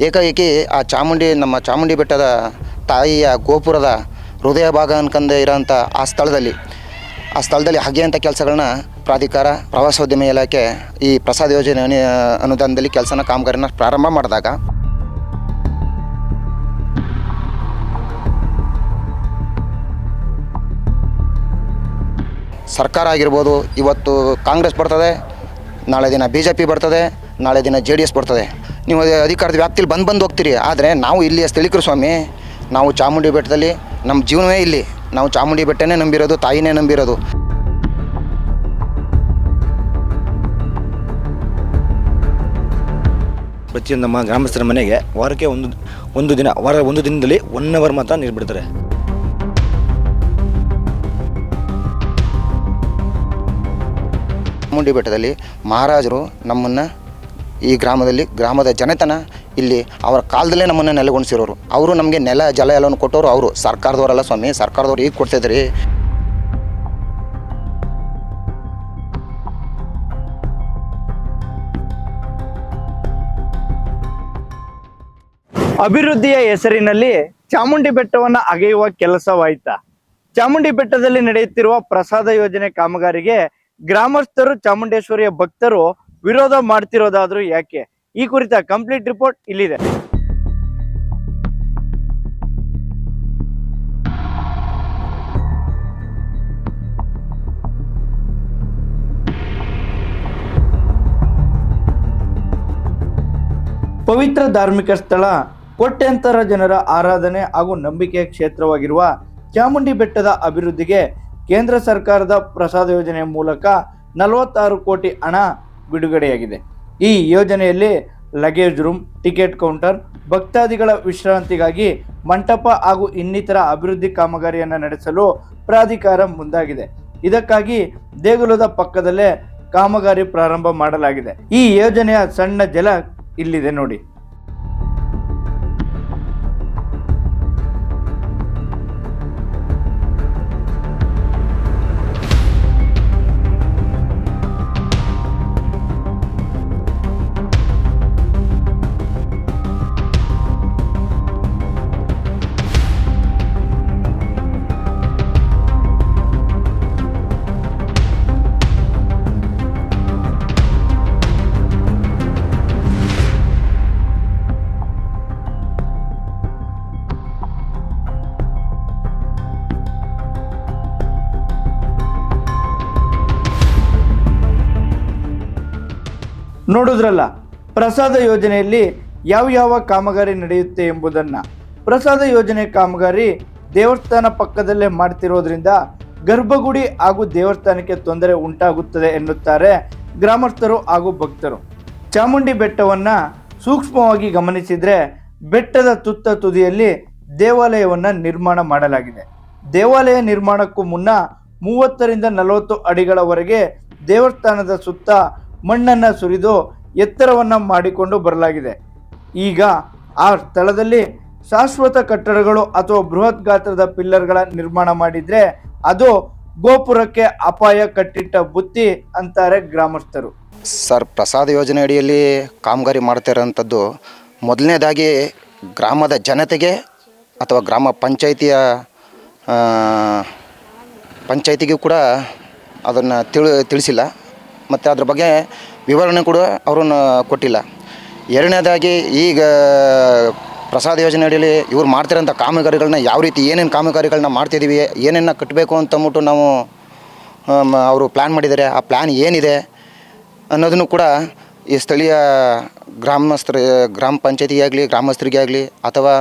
ಏಕಾಏಕಿ ಆ ಚಾಮುಂಡಿ, ನಮ್ಮ ಚಾಮುಂಡಿ ಬೆಟ್ಟದ ತಾಯಿಯ ಗೋಪುರದ ಹೃದಯ ಭಾಗ ಅನ್ಕಂಡು ಇರೋಂಥ ಆ ಸ್ಥಳದಲ್ಲಿ ಆ ಸ್ಥಳದಲ್ಲಿ ಹಾಗೆಯಂಥ ಕೆಲಸಗಳನ್ನ ಪ್ರಾಧಿಕಾರ, ಪ್ರವಾಸೋದ್ಯಮ ಇಲಾಖೆ ಈ ಪ್ರಸಾದ ಯೋಜನೆ ಅನು- ಅನುದಾನದಲ್ಲಿ ಕೆಲಸನ ಕಾಮಗಾರಿನ ಪ್ರಾರಂಭ ಮಾಡಿದಾಗ ಸರ್ಕಾರ ಆಗಿರ್ಬೋದು, ಇವತ್ತು ಕಾಂಗ್ರೆಸ್ ಬರ್ತದೆ, ನಾಳೆ ದಿನ ಬಿ ಜೆ ಪಿ ಬರ್ತದೆ, ನಾಳೆ ದಿನ ಜೆ ಡಿ ಎಸ್ ಬರ್ತದೆ. ನೀವು ಅಧಿಕಾರದ ವ್ಯಾಪ್ತಿಲಿ ಬಂದು ಬಂದು ಹೋಗ್ತೀರಿ. ಆದರೆ ನಾವು ಇಲ್ಲಿಯ ಸ್ಥಳೀಕರು ಸ್ವಾಮಿ. ನಾವು ಚಾಮುಂಡಿ ಬೆಟ್ಟದಲ್ಲಿ ನಮ್ಮ ಜೀವನವೇ ಇಲ್ಲಿ. ನಾವು ಚಾಮುಂಡಿ ಬೆಟ್ಟನೇ ನಂಬಿರೋದು ತಾಯಿನೇ ನಂಬಿರೋದು. ಪ್ರತಿಯೊಂದು ನಮ್ಮ ಗ್ರಾಮಸ್ಥರ ಮನೆಗೆ ವಾರಕ್ಕೆ ಒಂದು ಒಂದು ದಿನ ವಾರ ಒಂದು ದಿನದಲ್ಲಿ ಒನ್ ಅವರ್ ಮಾತ್ರ ನೀರು ಬಿಡ್ತಾರೆ. ಚಾಮುಂಡಿ ಬೆಟ್ಟದಲ್ಲಿ ಮಹಾರಾಜರು ನಮ್ಮನ್ನು ಈ ಗ್ರಾಮದಲ್ಲಿ ಗ್ರಾಮದ ಜನತನ ಇಲ್ಲಿ ಅವರ ಕಾಲದಲ್ಲೇ ನಮ್ಮನ್ನು ನೆಲೆಗೊಳಿಸಿರೋರು ಅವರು ನಮಗೆ ನೆಲ, ಜಲ ಎಲ್ಲವನ್ನು ಕೊಟ್ಟವರು ಅವರು. ಸರ್ಕಾರದವರಲ್ಲ ಸ್ವಾಮಿ, ಸರ್ಕಾರದವ್ರು ಈಗ ಕೊಡ್ತಿದ್ರಿ. ಅಭಿವೃದ್ಧಿಯ ಹೆಸರಿನಲ್ಲಿ ಚಾಮುಂಡಿ ಬೆಟ್ಟವನ್ನು ಅಗೆಯುವ ಕೆಲಸವಾಯ್ತಾ. ಚಾಮುಂಡಿ ಬೆಟ್ಟದಲ್ಲಿ ನಡೆಯುತ್ತಿರುವ ಪ್ರಸಾದ ಯೋಜನೆ ಕಾಮಗಾರಿಗೆ ಗ್ರಾಮಸ್ಥರು, ಚಾಮುಂಡೇಶ್ವರಿಯ ಭಕ್ತರು ವಿರೋಧ ಮಾಡ್ತಿರೋದಾದ್ರೂ ಯಾಕೆ? ಈ ಕುರಿತ ಕಂಪ್ಲೀಟ್ ರಿಪೋರ್ಟ್ ಇಲ್ಲಿದೆ. ಪವಿತ್ರ ಧಾರ್ಮಿಕ ಸ್ಥಳ, ಕೋಟ್ಯಂತರ ಜನರ ಆರಾಧನೆ ಹಾಗೂ ನಂಬಿಕೆಯ ಕ್ಷೇತ್ರವಾಗಿರುವ ಚಾಮುಂಡಿ ಬೆಟ್ಟದ ಅಭಿವೃದ್ಧಿಗೆ ಕೇಂದ್ರ ಸರ್ಕಾರದ ಪ್ರಸಾದ ಯೋಜನೆ ಮೂಲಕ ನಲವತ್ತಾರು ಕೋಟಿ ಹಣ ಬಿಡುಗಡೆಯಾಗಿದೆ. ಈ ಯೋಜನೆಯಲ್ಲಿ ಲಗೇಜ್ ರೂಮ್ ಟಿಕೆಟ್ ಕೌಂಟರ್ ಭಕ್ತಾದಿಗಳ ವಿಶ್ರಾಂತಿಗಾಗಿ ಮಂಟಪ ಹಾಗೂ ಇನ್ನಿತರ ಅಭಿವೃದ್ಧಿ ಕಾಮಗಾರಿಯನ್ನು ನಡೆಸಲು ಪ್ರಾಧಿಕಾರ ಮುಂದಾಗಿದೆ. ಇದಕ್ಕಾಗಿ ದೇಗುಲದ ಪಕ್ಕದಲ್ಲೇ ಕಾಮಗಾರಿ ಪ್ರಾರಂಭ ಮಾಡಲಾಗಿದೆ. ಈ ಯೋಜನೆಯ ಸಣ್ಣ ಜಲ ಇಲ್ಲಿದೆ ನೋಡಿ. ನೋಡಿದ್ರಲ್ಲ, ಪ್ರಸಾದ ಯೋಜನೆಯಲ್ಲಿ ಯಾವ ಯಾವ ಕಾಮಗಾರಿ ನಡೆಯುತ್ತೆ ಎಂಬುದನ್ನು. ಪ್ರಸಾದ ಯೋಜನೆ ಕಾಮಗಾರಿ ದೇವಸ್ಥಾನ ಪಕ್ಕದಲ್ಲೇ ಮಾಡ್ತಿರೋದ್ರಿಂದ ಗರ್ಭಗುಡಿ ಹಾಗೂ ದೇವಸ್ಥಾನಕ್ಕೆ ತೊಂದರೆ ಉಂಟಾಗುತ್ತದೆ ಎನ್ನುತ್ತಾರೆ ಗ್ರಾಮಸ್ಥರು ಹಾಗೂ ಭಕ್ತರು. ಚಾಮುಂಡಿ ಬೆಟ್ಟವನ್ನು ಸೂಕ್ಷ್ಮವಾಗಿ ಗಮನಿಸಿದರೆ ಬೆಟ್ಟದ ತುತ್ತ ತುದಿಯಲ್ಲಿ ದೇವಾಲಯವನ್ನು ನಿರ್ಮಾಣ ಮಾಡಲಾಗಿದೆ. ದೇವಾಲಯ ನಿರ್ಮಾಣಕ್ಕೂ ಮುನ್ನ ಮೂವತ್ತರಿಂದ ನಲವತ್ತು ಅಡಿಗಳವರೆಗೆ ದೇವಸ್ಥಾನದ ಸುತ್ತ ಮಣ್ಣನ್ನ ಸುರಿದು ಎತ್ತರವನ್ನು ಮಾಡಿಕೊಂಡು ಬರಲಾಗಿದೆ. ಈಗ ಆ ಸ್ಥಳದಲ್ಲಿ ಶಾಶ್ವತ ಕಟ್ಟಡಗಳು ಅಥವಾ ಬೃಹತ್ ಗಾತ್ರದ ಪಿಲ್ಲರ್ಗಳ ನಿರ್ಮಾಣ ಮಾಡಿದರೆ ಅದು ಗೋಪುರಕ್ಕೆ ಅಪಾಯ ಕಟ್ಟಿಟ್ಟ ಬುತ್ತಿ ಅಂತಾರೆ ಗ್ರಾಮಸ್ಥರು. ಸರ್, ಪ್ರಸಾದ ಯೋಜನೆ ಅಡಿಯಲ್ಲಿ ಕಾಮಗಾರಿ ಮಾಡ್ತಾ ಇರೋಂಥದ್ದು ಮೊದಲನೇದಾಗಿ ಗ್ರಾಮದ ಜನತೆಗೆ ಅಥವಾ ಗ್ರಾಮ ಪಂಚಾಯಿತಿಯ ಪಂಚಾಯಿತಿಗೂ ಕೂಡ ಅದನ್ನು ತಿಳಿ, ತಿಳಿಸಿಲ್ಲ. ಮತ್ತು ಅದ್ರ ಬಗ್ಗೆ ವಿವರಣೆ ಕೂಡ ಅವ್ರನ್ನ ಕೊಟ್ಟಿಲ್ಲ. ಎರಡನೇದಾಗಿ ಈಗ ಪ್ರಸಾದ ಯೋಜನೆ ಅಡಿಯಲ್ಲಿ ಇವ್ರು ಮಾಡ್ತಿರೋಂಥ ಕಾಮಗಾರಿಗಳನ್ನ ಯಾವ ರೀತಿ ಏನೇನು ಕಾಮಗಾರಿಗಳನ್ನ ಮಾಡ್ತಿದ್ದೀವಿ ಏನೇನು ಕಟ್ಟಬೇಕು ಅಂತಂದ್ಬಿಟ್ಟು ನಾವು ಅವರು ಪ್ಲ್ಯಾನ್ ಮಾಡಿದ್ದಾರೆ. ಆ ಪ್ಲ್ಯಾನ್ ಏನಿದೆ ಅನ್ನೋದನ್ನು ಕೂಡ ಈ ಸ್ಥಳೀಯ ಗ್ರಾಮಸ್ಥರ, ಗ್ರಾಮ ಪಂಚಾಯತಿಗೆ ಆಗಲಿ, ಗ್ರಾಮಸ್ಥರಿಗೆ ಆಗಲಿ ಅಥವಾ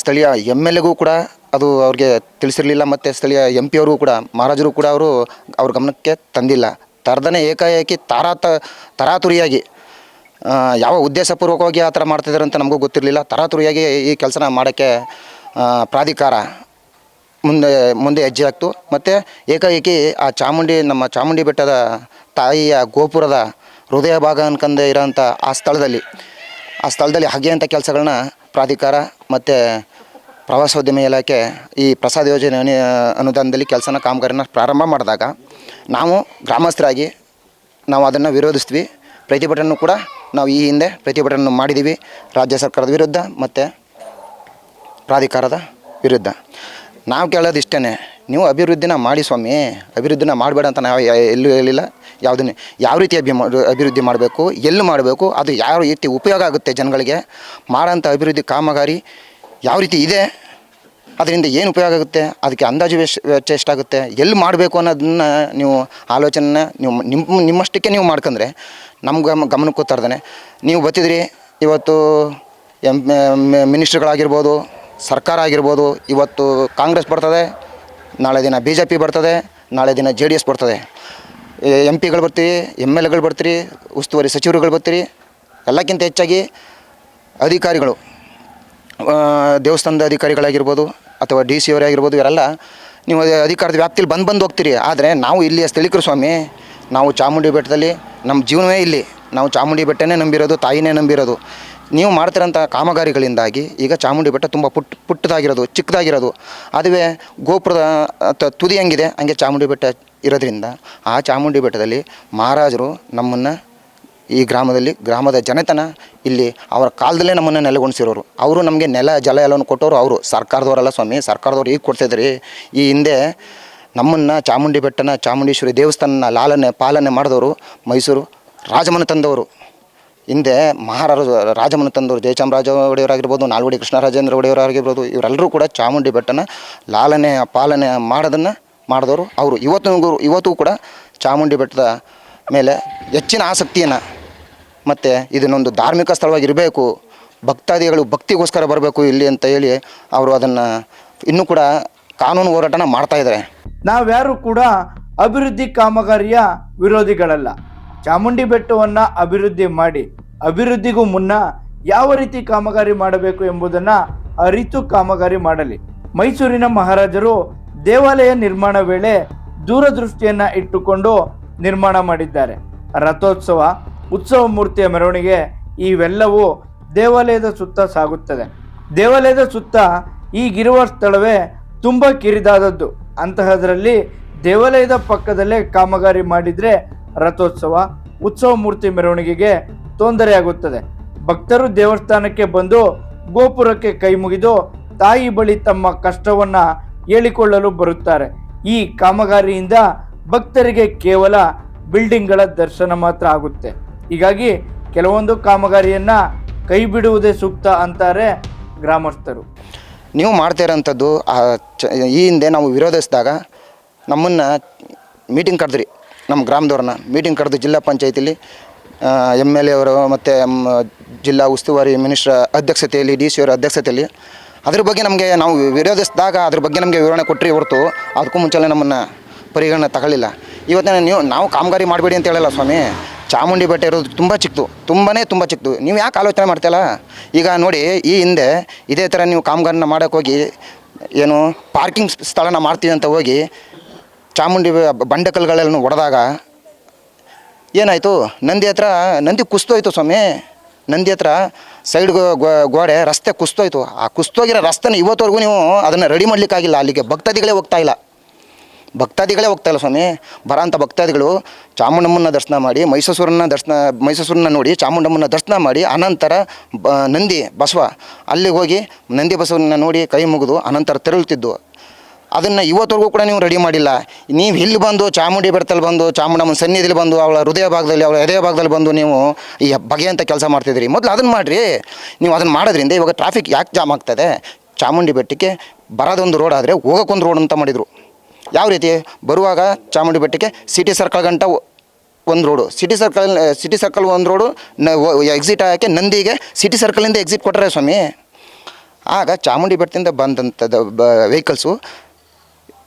ಸ್ಥಳೀಯ ಎಂ ಎಲ್ ಎಗೂ ಕೂಡ ಅದು ಅವ್ರಿಗೆ ತಿಳಿಸಿರಲಿಲ್ಲ. ಮತ್ತು ಸ್ಥಳೀಯ ಎಂ ಪಿ ಕೂಡ, ಮಹಾರಾಜರು ಕೂಡ ಅವರು ಅವ್ರ ಗಮನಕ್ಕೆ ತಂದಿಲ್ಲ. ತರದನೆ ಏಕಾಏಕಿ ತಾರಾತ, ತರಾತುರಿಯಾಗಿ ಯಾವ ಉದ್ದೇಶಪೂರ್ವಕವಾಗಿ ಆ ಥರ ಮಾಡ್ತಿದ್ದಾರೆ ಅಂತ ನಮಗೂ ಗೊತ್ತಿರಲಿಲ್ಲ. ತರಾತುರಿಯಾಗಿ ಈ ಕೆಲಸನ ಮಾಡೋಕ್ಕೆ ಪ್ರಾಧಿಕಾರ ಮುಂದೆ ಮುಂದೆ ಹೆಜ್ಜೆ ಹಾಕ್ತು. ಮತ್ತು ಏಕಾಏಕಿ ಆ ಚಾಮುಂಡಿ, ನಮ್ಮ ಚಾಮುಂಡಿ ಬೆಟ್ಟದ ತಾಯಿಯ ಗೋಪುರದ ಹೃದಯ ಭಾಗ ಅನ್ಕಂದೇ ಇರೋಂಥ ಆ ಸ್ಥಳದಲ್ಲಿ ಆ ಸ್ಥಳದಲ್ಲಿ ಹಾಗೆಯಂಥ ಕೆಲಸಗಳನ್ನ ಪ್ರಾಧಿಕಾರ ಮತ್ತು ಪ್ರವಾಸೋದ್ಯಮ ಇಲಾಖೆ ಈ ಪ್ರಸಾದ ಯೋಜನೆ ಅನು ಅನುದಾನದಲ್ಲಿ ಕೆಲಸನ ಕಾಮಗಾರಿನ ಪ್ರಾರಂಭ ಮಾಡಿದಾಗ ನಾವು ಗ್ರಾಮಸ್ಥರಾಗಿ ನಾವು ಅದನ್ನು ವಿರೋಧಿಸ್ತೀವಿ. ಪ್ರತಿಭಟನೆ ಕೂಡ ನಾವು ಈ ಹಿಂದೆ ಪ್ರತಿಭಟನೆ ಮಾಡಿದ್ದೀವಿ. ರಾಜ್ಯ ಸರ್ಕಾರದ ವಿರುದ್ಧ ಮತ್ತು ಪ್ರಾಧಿಕಾರದ ವಿರುದ್ಧ. ನಾವು ಕೇಳೋದು ಇಷ್ಟೇ ನೀವು ಅಭಿವೃದ್ಧಿನ ಮಾಡಿ ಸ್ವಾಮಿ. ಅಭಿವೃದ್ಧಿನ ಮಾಡಬೇಡ ಅಂತ ನಾವು ಎಲ್ಲೂ ಹೇಳಿಲ್ಲ. ಯಾವುದನ್ನೇ ಯಾವ ರೀತಿ ಅಭಿ ಅಭಿವೃದ್ಧಿ ಮಾಡಬೇಕು, ಎಲ್ಲಿ ಮಾಡಬೇಕು, ಅದು ಯಾವ ರೀತಿ ಉಪಯೋಗ ಆಗುತ್ತೆ ಜನಗಳಿಗೆ ಮಾಡೋಂಥ ಅಭಿವೃದ್ಧಿ ಕಾಮಗಾರಿ ಯಾವ ರೀತಿ ಇದೆ? ಅದರಿಂದ ಏನು ಉಪಯೋಗ ಆಗುತ್ತೆ? ಅದಕ್ಕೆ ಅಂದಾಜು ವೆಚ್ಚ ವೆಚ್ಚ ಎಷ್ಟಾಗುತ್ತೆ? ಎಲ್ಲಿ ಮಾಡಬೇಕು ಅನ್ನೋದನ್ನ ನೀವು ಆಲೋಚನೆ ನೀವು ನಿಮ್ಮ, ನಿಮ್ಮಷ್ಟಕ್ಕೆ ನೀವು ಮಾಡ್ಕೊಂಡ್ರೆ ನಮ್ಗೆ ಗಮ, ಗಮನಕ್ಕೆ ತರ್ದೇ ನೀವು ಬತ್ತಿದ್ರಿ ಇವತ್ತು ಎಂ ಮಿನಿಸ್ಟ್ರುಗಳಾಗಿರ್ಬೋದು, ಸರ್ಕಾರ ಆಗಿರ್ಬೋದು, ಇವತ್ತು ಕಾಂಗ್ರೆಸ್ ಬರ್ತದೆ, ನಾಳೆ ದಿನ ಬಿ ಜೆ ಪಿ ಬರ್ತದೆ, ನಾಳೆ ದಿನ ಜೆ ಡಿ ಎಸ್ ಬರ್ತದೆ. ಎಂ ಪಿಗಳು ಬರ್ತೀರಿ ಎಂ ಎಲ್ ಎಗಳು ಬರ್ತೀರಿ, ಉಸ್ತುವಾರಿ ಸಚಿವರುಗಳು ಬರ್ತೀರಿ, ಎಲ್ಲಕ್ಕಿಂತ ಹೆಚ್ಚಾಗಿ ಅಧಿಕಾರಿಗಳು. ದೇವಸ್ಥಾನದ ಅಧಿಕಾರಿಗಳಾಗಿರ್ಬೋದು ಅಥವಾ ಡಿ ಸಿ ಅವರೇ ಆಗಿರ್ಬೋದು ಇವರೆಲ್ಲ ನೀವು ಅಧಿಕಾರದ ವ್ಯಾಪ್ತಿಲಿ ಬಂದು ಬಂದು ಹೋಗ್ತೀರಿ. ಆದರೆ ನಾವು ಇಲ್ಲಿಯ ಸ್ಥಳೀಕರು ಸ್ವಾಮಿ, ನಾವು ಚಾಮುಂಡಿ ಬೆಟ್ಟದಲ್ಲಿ ನಮ್ಮ ಜೀವನವೇ ಇಲ್ಲಿ. ನಾವು ಚಾಮುಂಡಿ ಬೆಟ್ಟನೇ ನಂಬಿರೋದು, ತಾಯಿನೇ ನಂಬಿರೋದು. ನೀವು ಮಾಡ್ತಿರೋಂಥ ಕಾಮಗಾರಿಗಳಿಂದಾಗಿ ಈಗ ಚಾಮುಂಡಿ ಬೆಟ್ಟ ತುಂಬ ಪುಟ್ಟ ಪುಟ್ಟದಾಗಿರೋದು, ಚಿಕ್ಕದಾಗಿರೋದು. ಅದುವೇ ಗೋಪುರದ ತುದಿ ಹೆಂಗಿದೆ, ಹಂಗೆ ಚಾಮುಂಡಿ ಬೆಟ್ಟ ಇರೋದ್ರಿಂದ ಆ ಚಾಮುಂಡಿ ಬೆಟ್ಟದಲ್ಲಿ ಮಹಾರಾಜರು ನಮ್ಮನ್ನು ಈ ಗ್ರಾಮದಲ್ಲಿ ಗ್ರಾಮದ ಜನತನ ಇಲ್ಲಿ ಅವರ ಕಾಲದಲ್ಲೇ ನಮ್ಮನ್ನು ನೆಲೆಗೊಳಿಸಿರೋರು ಅವರು ನಮಗೆ ನೆಲ, ಜಲ ಎಲ್ಲವನ್ನು ಕೊಟ್ಟವರು ಅವರು. ಸರ್ಕಾರದವರಲ್ಲ ಸ್ವಾಮಿ, ಸರ್ಕಾರದವ್ರು ಈಗ ಕೊಡ್ತಿದ್ರಿ. ಈ ಹಿಂದೆ ನಮ್ಮನ್ನು ಚಾಮುಂಡಿ ಬೆಟ್ಟನ, ಚಾಮುಂಡೇಶ್ವರಿ ದೇವಸ್ಥಾನನ ಲಾಲನೆ, ಪಾಲನೆ ಮಾಡಿದವರು ಮೈಸೂರು ರಾಜಮನೆ ತಂದವರು. ಹಿಂದೆ ಮಹಾರಾಜ ರಾಜಮನ ತಂದವರು ಜಯಚಾಮರಾಜ ಒಡೆಯವರಾಗಿರ್ಬೋದು ನಾಲ್ವಡಿ ಕೃಷ್ಣರಾಜೇಂದ್ರ ಒಡೆಯವರಾಗಿರ್ಬೋದು ಇವರೆಲ್ಲರೂ ಕೂಡ ಚಾಮುಂಡಿ ಬೆಟ್ಟನ ಲಾಲನೆ, ಪಾಲನೆ ಮಾಡೋದನ್ನು ಮಾಡಿದವರು ಅವರು. ಇವತ್ತು ಇವತ್ತು ಕೂಡ ಚಾಮುಂಡಿ ಬೆಟ್ಟದ ಮೇಲೆ ಹೆಚ್ಚಿನ ಆಸಕ್ತಿಯನ್ನು ಮತ್ತು ಇದನ್ನೊಂದು ಧಾರ್ಮಿಕ ಸ್ಥಳವಾಗಿರಬೇಕು, ಭಕ್ತಾದಿಗಳು ಭಕ್ತಿಗೋಸ್ಕರ ಬರಬೇಕು ಇಲ್ಲಿ ಅಂತ ಹೇಳಿ ಅವರು ಅದನ್ನು ಇನ್ನೂ ಕೂಡ ಕಾನೂನು ಹೋರಾಟನ ಮಾಡ್ತಾ ಇದ್ದಾರೆ ನಾವ್ಯಾರು ಕೂಡ ಅಭಿವೃದ್ಧಿ ಕಾಮಗಾರಿಯ ವಿರೋಧಿಗಳಲ್ಲ. ಚಾಮುಂಡಿ ಬೆಟ್ಟವನ್ನು ಅಭಿವೃದ್ಧಿ ಮಾಡಿ, ಅಭಿವೃದ್ಧಿಗೂ ಮುನ್ನ ಯಾವ ರೀತಿ ಕಾಮಗಾರಿ ಮಾಡಬೇಕು ಎಂಬುದನ್ನು ಅರಿತು ಕಾಮಗಾರಿ ಮಾಡಲಿ. ಮೈಸೂರಿನ ಮಹಾರಾಜರು ದೇವಾಲಯ ನಿರ್ಮಾಣ ವೇಳೆ ದೂರದೃಷ್ಟಿಯನ್ನು ಇಟ್ಟುಕೊಂಡು ನಿರ್ಮಾಣ ಮಾಡಿದ್ದಾರೆ. ರಥೋತ್ಸವ ಉತ್ಸವ ಮೂರ್ತಿಯ ಮೆರವಣಿಗೆ ಇವೆಲ್ಲವೂ ದೇವಾಲಯದ ಸುತ್ತ ಸಾಗುತ್ತದೆ. ದೇವಾಲಯದ ಸುತ್ತ ಈಗಿರುವ ಸ್ಥಳವೇ ತುಂಬ ಕಿರಿದಾದದ್ದು. ಅಂತಹದರಲ್ಲಿ ದೇವಾಲಯದ ಪಕ್ಕದಲ್ಲೇ ಕಾಮಗಾರಿ ಮಾಡಿದರೆ ರಥೋತ್ಸವ, ಉತ್ಸವ ಮೂರ್ತಿ ಮೆರವಣಿಗೆಗೆ ತೊಂದರೆಯಾಗುತ್ತದೆ. ಭಕ್ತರು ದೇವಸ್ಥಾನಕ್ಕೆ ಬಂದು ಗೋಪುರಕ್ಕೆ ಕೈ ಮುಗಿದು ತಾಯಿ ಬಳಿ ತಮ್ಮ ಕಷ್ಟವನ್ನ ಹೇಳಿಕೊಳ್ಳಲು ಬರುತ್ತಾರೆ. ಈ ಕಾಮಗಾರಿಯಿಂದ ಭಕ್ತರಿಗೆ ಕೇವಲ ಬಿಲ್ಡಿಂಗ್ಗಳ ದರ್ಶನ ಮಾತ್ರ ಆಗುತ್ತೆ. ಹೀಗಾಗಿ ಕೆಲವೊಂದು ಕಾಮಗಾರಿಯನ್ನ ಕೈ ಬಿಡುವುದೇ ಸೂಕ್ತ ಅಂತಾರೆ ಗ್ರಾಮಸ್ಥರು. ನೀವು ಮಾಡ್ತಾ ಇರೋಂಥದ್ದು, ಆ ಚ, ಈ ಹಿಂದೆ ನಾವು ವಿರೋಧಿಸಿದಾಗ ನಮ್ಮನ್ನು ಮೀಟಿಂಗ್ ಕರೆದ್ರಿ ನಮ್ಮ ಗ್ರಾಮದವ್ರನ್ನ ಮೀಟಿಂಗ್ ಕರೆದು ಜಿಲ್ಲಾ ಪಂಚಾಯತಿಲಿ ಎಂ ಎಲ್ ಎ ಅವರು ಮತ್ತು ಜಿಲ್ಲಾ ಉಸ್ತುವಾರಿ ಮಿನಿಸ್ಟ್ರ ಅಧ್ಯಕ್ಷತೆಯಲ್ಲಿ, ಡಿ ಸಿ ಅವರ ಅಧ್ಯಕ್ಷತೆಯಲ್ಲಿ, ಅದ್ರ ಬಗ್ಗೆ ನಮಗೆ ನಾವು ವಿರೋಧಿಸಿದಾಗ ಅದ್ರ ಬಗ್ಗೆ ನಮಗೆ ವಿವರಣೆ ಕೊಟ್ಟರಿ ಹೊರತು ಅದಕ್ಕೂ ಮುಂಚೆನೇ ನಮ್ಮನ್ನು ಪರಿಗಣನೆ ತಗೊಳ್ಳಿಲ್ಲ. ಇವತ್ತಿನ ನೀವು, ನಾವು ಕಾಮಗಾರಿ ಮಾಡಬೇಡಿ ಅಂತ ಹೇಳಲ್ಲ ಸ್ವಾಮಿ. ಚಾಮುಂಡಿ ಬೆಟ್ಟ ಇರೋದು ತುಂಬ ಚಿಕ್ಕದು ತುಂಬಾ ತುಂಬ ಚಿಕ್ಕದು ನೀವು ಯಾಕೆ ಆಲೋಚನೆ ಮಾಡ್ತೀಯಲ್ಲ? ಈಗ ನೋಡಿ, ಈ ಹಿಂದೆ ಇದೇ ಥರ ನೀವು ಕಾಮಗಾರನ್ನ ಮಾಡೋಕ್ಕೆ ಹೋಗಿ, ಏನು ಪಾರ್ಕಿಂಗ್ ಸ್ಥಳನ ಮಾಡ್ತೀವಿ ಅಂತ ಹೋಗಿ, ಚಾಮುಂಡಿ ಬಂಡಕಲ್ಗಳೆಲ್ಲ ಹೊಡೆದಾಗ ಏನಾಯಿತು? ನಂದಿ ಹತ್ರ, ನಂದಿ ಕುಸ್ತೋಯ್ತು ಸ್ವಾಮಿ. ನಂದಿ ಹತ್ರ ಸೈಡ್ ಗೋಡೆ, ರಸ್ತೆ ಕುಸ್ತೋಯ್ತು. ಆ ಕುಸ್ತೋಗಿರೋ ರಸ್ತೆನ ಇವತ್ತವರೆಗೂ ನೀವು ಅದನ್ನು ರೆಡಿ ಮಾಡಲಿಕ್ಕಾಗಿಲ್ಲ. ಅಲ್ಲಿಗೆ ಭಕ್ತಾದಿಗಳೇ ಹೋಗ್ತಾ ಇಲ್ಲ. ಭಕ್ತಾದಿಗಳೇ ಹೋಗ್ತಾ ಇಲ್ಲ ಸ್ವಾಮಿ? ಬರೋಂಥ ಭಕ್ತಾದಿಗಳು ಚಾಮುಂಡಮ್ಮನ ದರ್ಶನ ಮಾಡಿ ಮೈಸೂರನ್ನ ದರ್ಶನ ಮೈಸೂರನ್ನ ನೋಡಿ ಚಾಮುಂಡಮ್ಮನ ದರ್ಶನ ಮಾಡಿ, ಅನಂತರ ಬ, ನಂದಿ, ಬಸವ, ಅಲ್ಲಿಗೆ ಹೋಗಿ ನಂದಿ ಬಸವನ್ನ ನೋಡಿ ಕೈ ಮುಗಿದು ಅನಂತರ ತೆರಳುತ್ತಿದ್ದು. ಅದನ್ನು ಇವತ್ತವರೆಗೂ ಕೂಡ ನೀವು ರೆಡಿ ಮಾಡಿಲ್ಲ. ನೀವು ಇಲ್ಲಿ ಬಂದು ಚಾಮುಂಡಿ ಬೆಟ್ಟದಲ್ಲಿ ಬಂದು, ಚಾಮುಂಡಮ್ಮನ ಸನ್ನಿಧಿಲಿ ಬಂದು, ಅವಳ ಹೃದಯ ಭಾಗದಲ್ಲಿ, ಅವಳ ಹೃದಯ ಭಾಗದಲ್ಲಿ ಬಂದು ನೀವು ಈ ಬಗೆಯಂಥ ಕೆಲಸ ಮಾಡ್ತಿದ್ರಿ ಮೊದಲು ಅದನ್ನು ಮಾಡಿರಿ. ನೀವು ಅದನ್ನು ಮಾಡೋದ್ರಿಂದ ಇವಾಗ ಟ್ರಾಫಿಕ್ ಯಾಕೆ ಜಾಮ್ ಆಗ್ತದೆ? ಚಾಮುಂಡಿ ಬೆಟ್ಟಕ್ಕೆ ಬರೋದೊಂದು ರೋಡ್ ಆದರೆ ಹೋಗೋಕ್ಕೊಂದು ರೋಡ್ ಅಂತ ಮಾಡಿದರು. ಯಾವ ರೀತಿ ಬರುವಾಗ ಚಾಮುಂಡಿ ಬೆಟ್ಟಕ್ಕೆ ಸಿಟಿ ಸರ್ಕಲ್ ಗಂಟ ಒಂದು road city circle city circle ಒಂದು ರೋಡು ನ ಎಕ್ಸಿಟ್ ಆಗೋಕ್ಕೆ ನಂದಿಗೆ ಸಿಟಿ ಸರ್ಕಲಿಂದ ಎಕ್ಸಿಟ್ ಕೊಟ್ಟರೆ ಸ್ವಾಮಿ. ಆಗ ಚಾಮುಂಡಿ ಬೆಟ್ಟದಿಂದ ಬಂದಂಥದ್ದು ಬ ವೆಹಿಕಲ್ಸು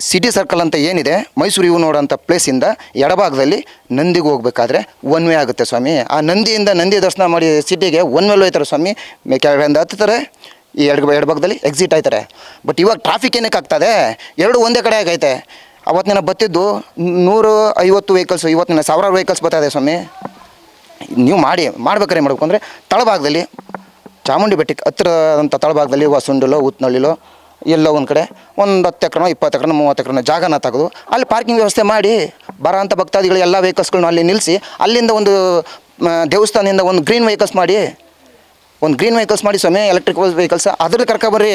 ಸಿಟಿ ಸರ್ಕಲ್ ಅಂತ ಏನಿದೆ, ಮೈಸೂರು ಇವು ನೋಡೋಂಥ ಪ್ಲೇಸಿಂದ ಎಡಭಾಗದಲ್ಲಿ ನಂದಿಗೆ ಹೋಗ್ಬೇಕಾದ್ರೆ ಒನ್ ವೇ ಆಗುತ್ತೆ ಸ್ವಾಮಿ. ಆ ನಂದಿಯಿಂದ ನಂದಿ ದರ್ಶನ ಮಾಡಿ ಸಿಟಿಗೆ ಒನ್ ವೇಲ್ ಹೋಯ್ತಾರೆ ಸ್ವಾಮಿ. ಕೆಳಗಡೆಯಿಂದ ಹತ್ತಾರೆ ಈ ಎರಡು ಎಡಭಾಗದಲ್ಲಿ ಎಕ್ಸಿಟ್ ಆಯ್ತಾರೆ. ಬಟ್ ಇವಾಗ ಟ್ರಾಫಿಕ್ ಏನಕ್ಕೆ ಆಗ್ತದೆ? ಎರಡು ಒಂದೇ ಕಡೆ ಆಗೈತೆ. ಅವತ್ತಿನ ಬತ್ತಿದ್ದು ನೂರು ಐವತ್ತು ವೆಹಿಕಲ್ಸು ಇವತ್ತಿನ ಸಾವಿರಾರು ವೆಹಿಕಲ್ಸ್ ಬರ್ತದೆ ಸ್ವಾಮಿ. ನೀವು ಮಾಡಿ, ಮಾಡ್ಬೇಕಾರೆ ಮಾಡಬೇಕು. ಅಂದರೆ ತಳಭಾಗದಲ್ಲಿ ಚಾಮುಂಡಿ ಬೆಟ್ಟಕ್ಕೆ ಹತ್ತಿರದಂಥ ತಳಭಾಗದಲ್ಲಿ ಹೊಸುಂಡಲೋ ಉತ್ನಳ್ಳಿಲೋ ಎಲ್ಲೋ ಒಂದು ಕಡೆ, ಒಂದು ಹತ್ತು ಎಕರೆನೋ, ಇಪ್ಪತ್ತು ಎಕರೆನೋ, ಮೂವತ್ತು ಎಕರೆನೋ ಜಾಗನ ತೆಗೆದು ಅಲ್ಲಿ ಪಾರ್ಕಿಂಗ್ ವ್ಯವಸ್ಥೆ ಮಾಡಿ, ಬರೋ ಅಂಥ ಭಕ್ತಾದಿಗಳು ಎಲ್ಲ ವೆಹಿಕಲ್ಸ್ಗಳನ್ನ ಅಲ್ಲಿ ನಿಲ್ಲಿಸಿ ಅಲ್ಲಿಂದ ಒಂದು ದೇವಸ್ಥಾನದಿಂದ ಒಂದು ಗ್ರೀನ್ ವೆಹಿಕಲ್ಸ್ ಮಾಡಿ ಒಂದು ಗ್ರೀನ್ ವೆಹಿಕಲ್ಸ್ ಮಾಡಿ ಸ್ವಾಮಿ, ಎಲೆಕ್ಟ್ರಿಕ್ ವೆಹಿಕಲ್ಸ್, ಅದ್ರಲ್ಲಿ ಕರ್ಕೊಬರ್ರಿ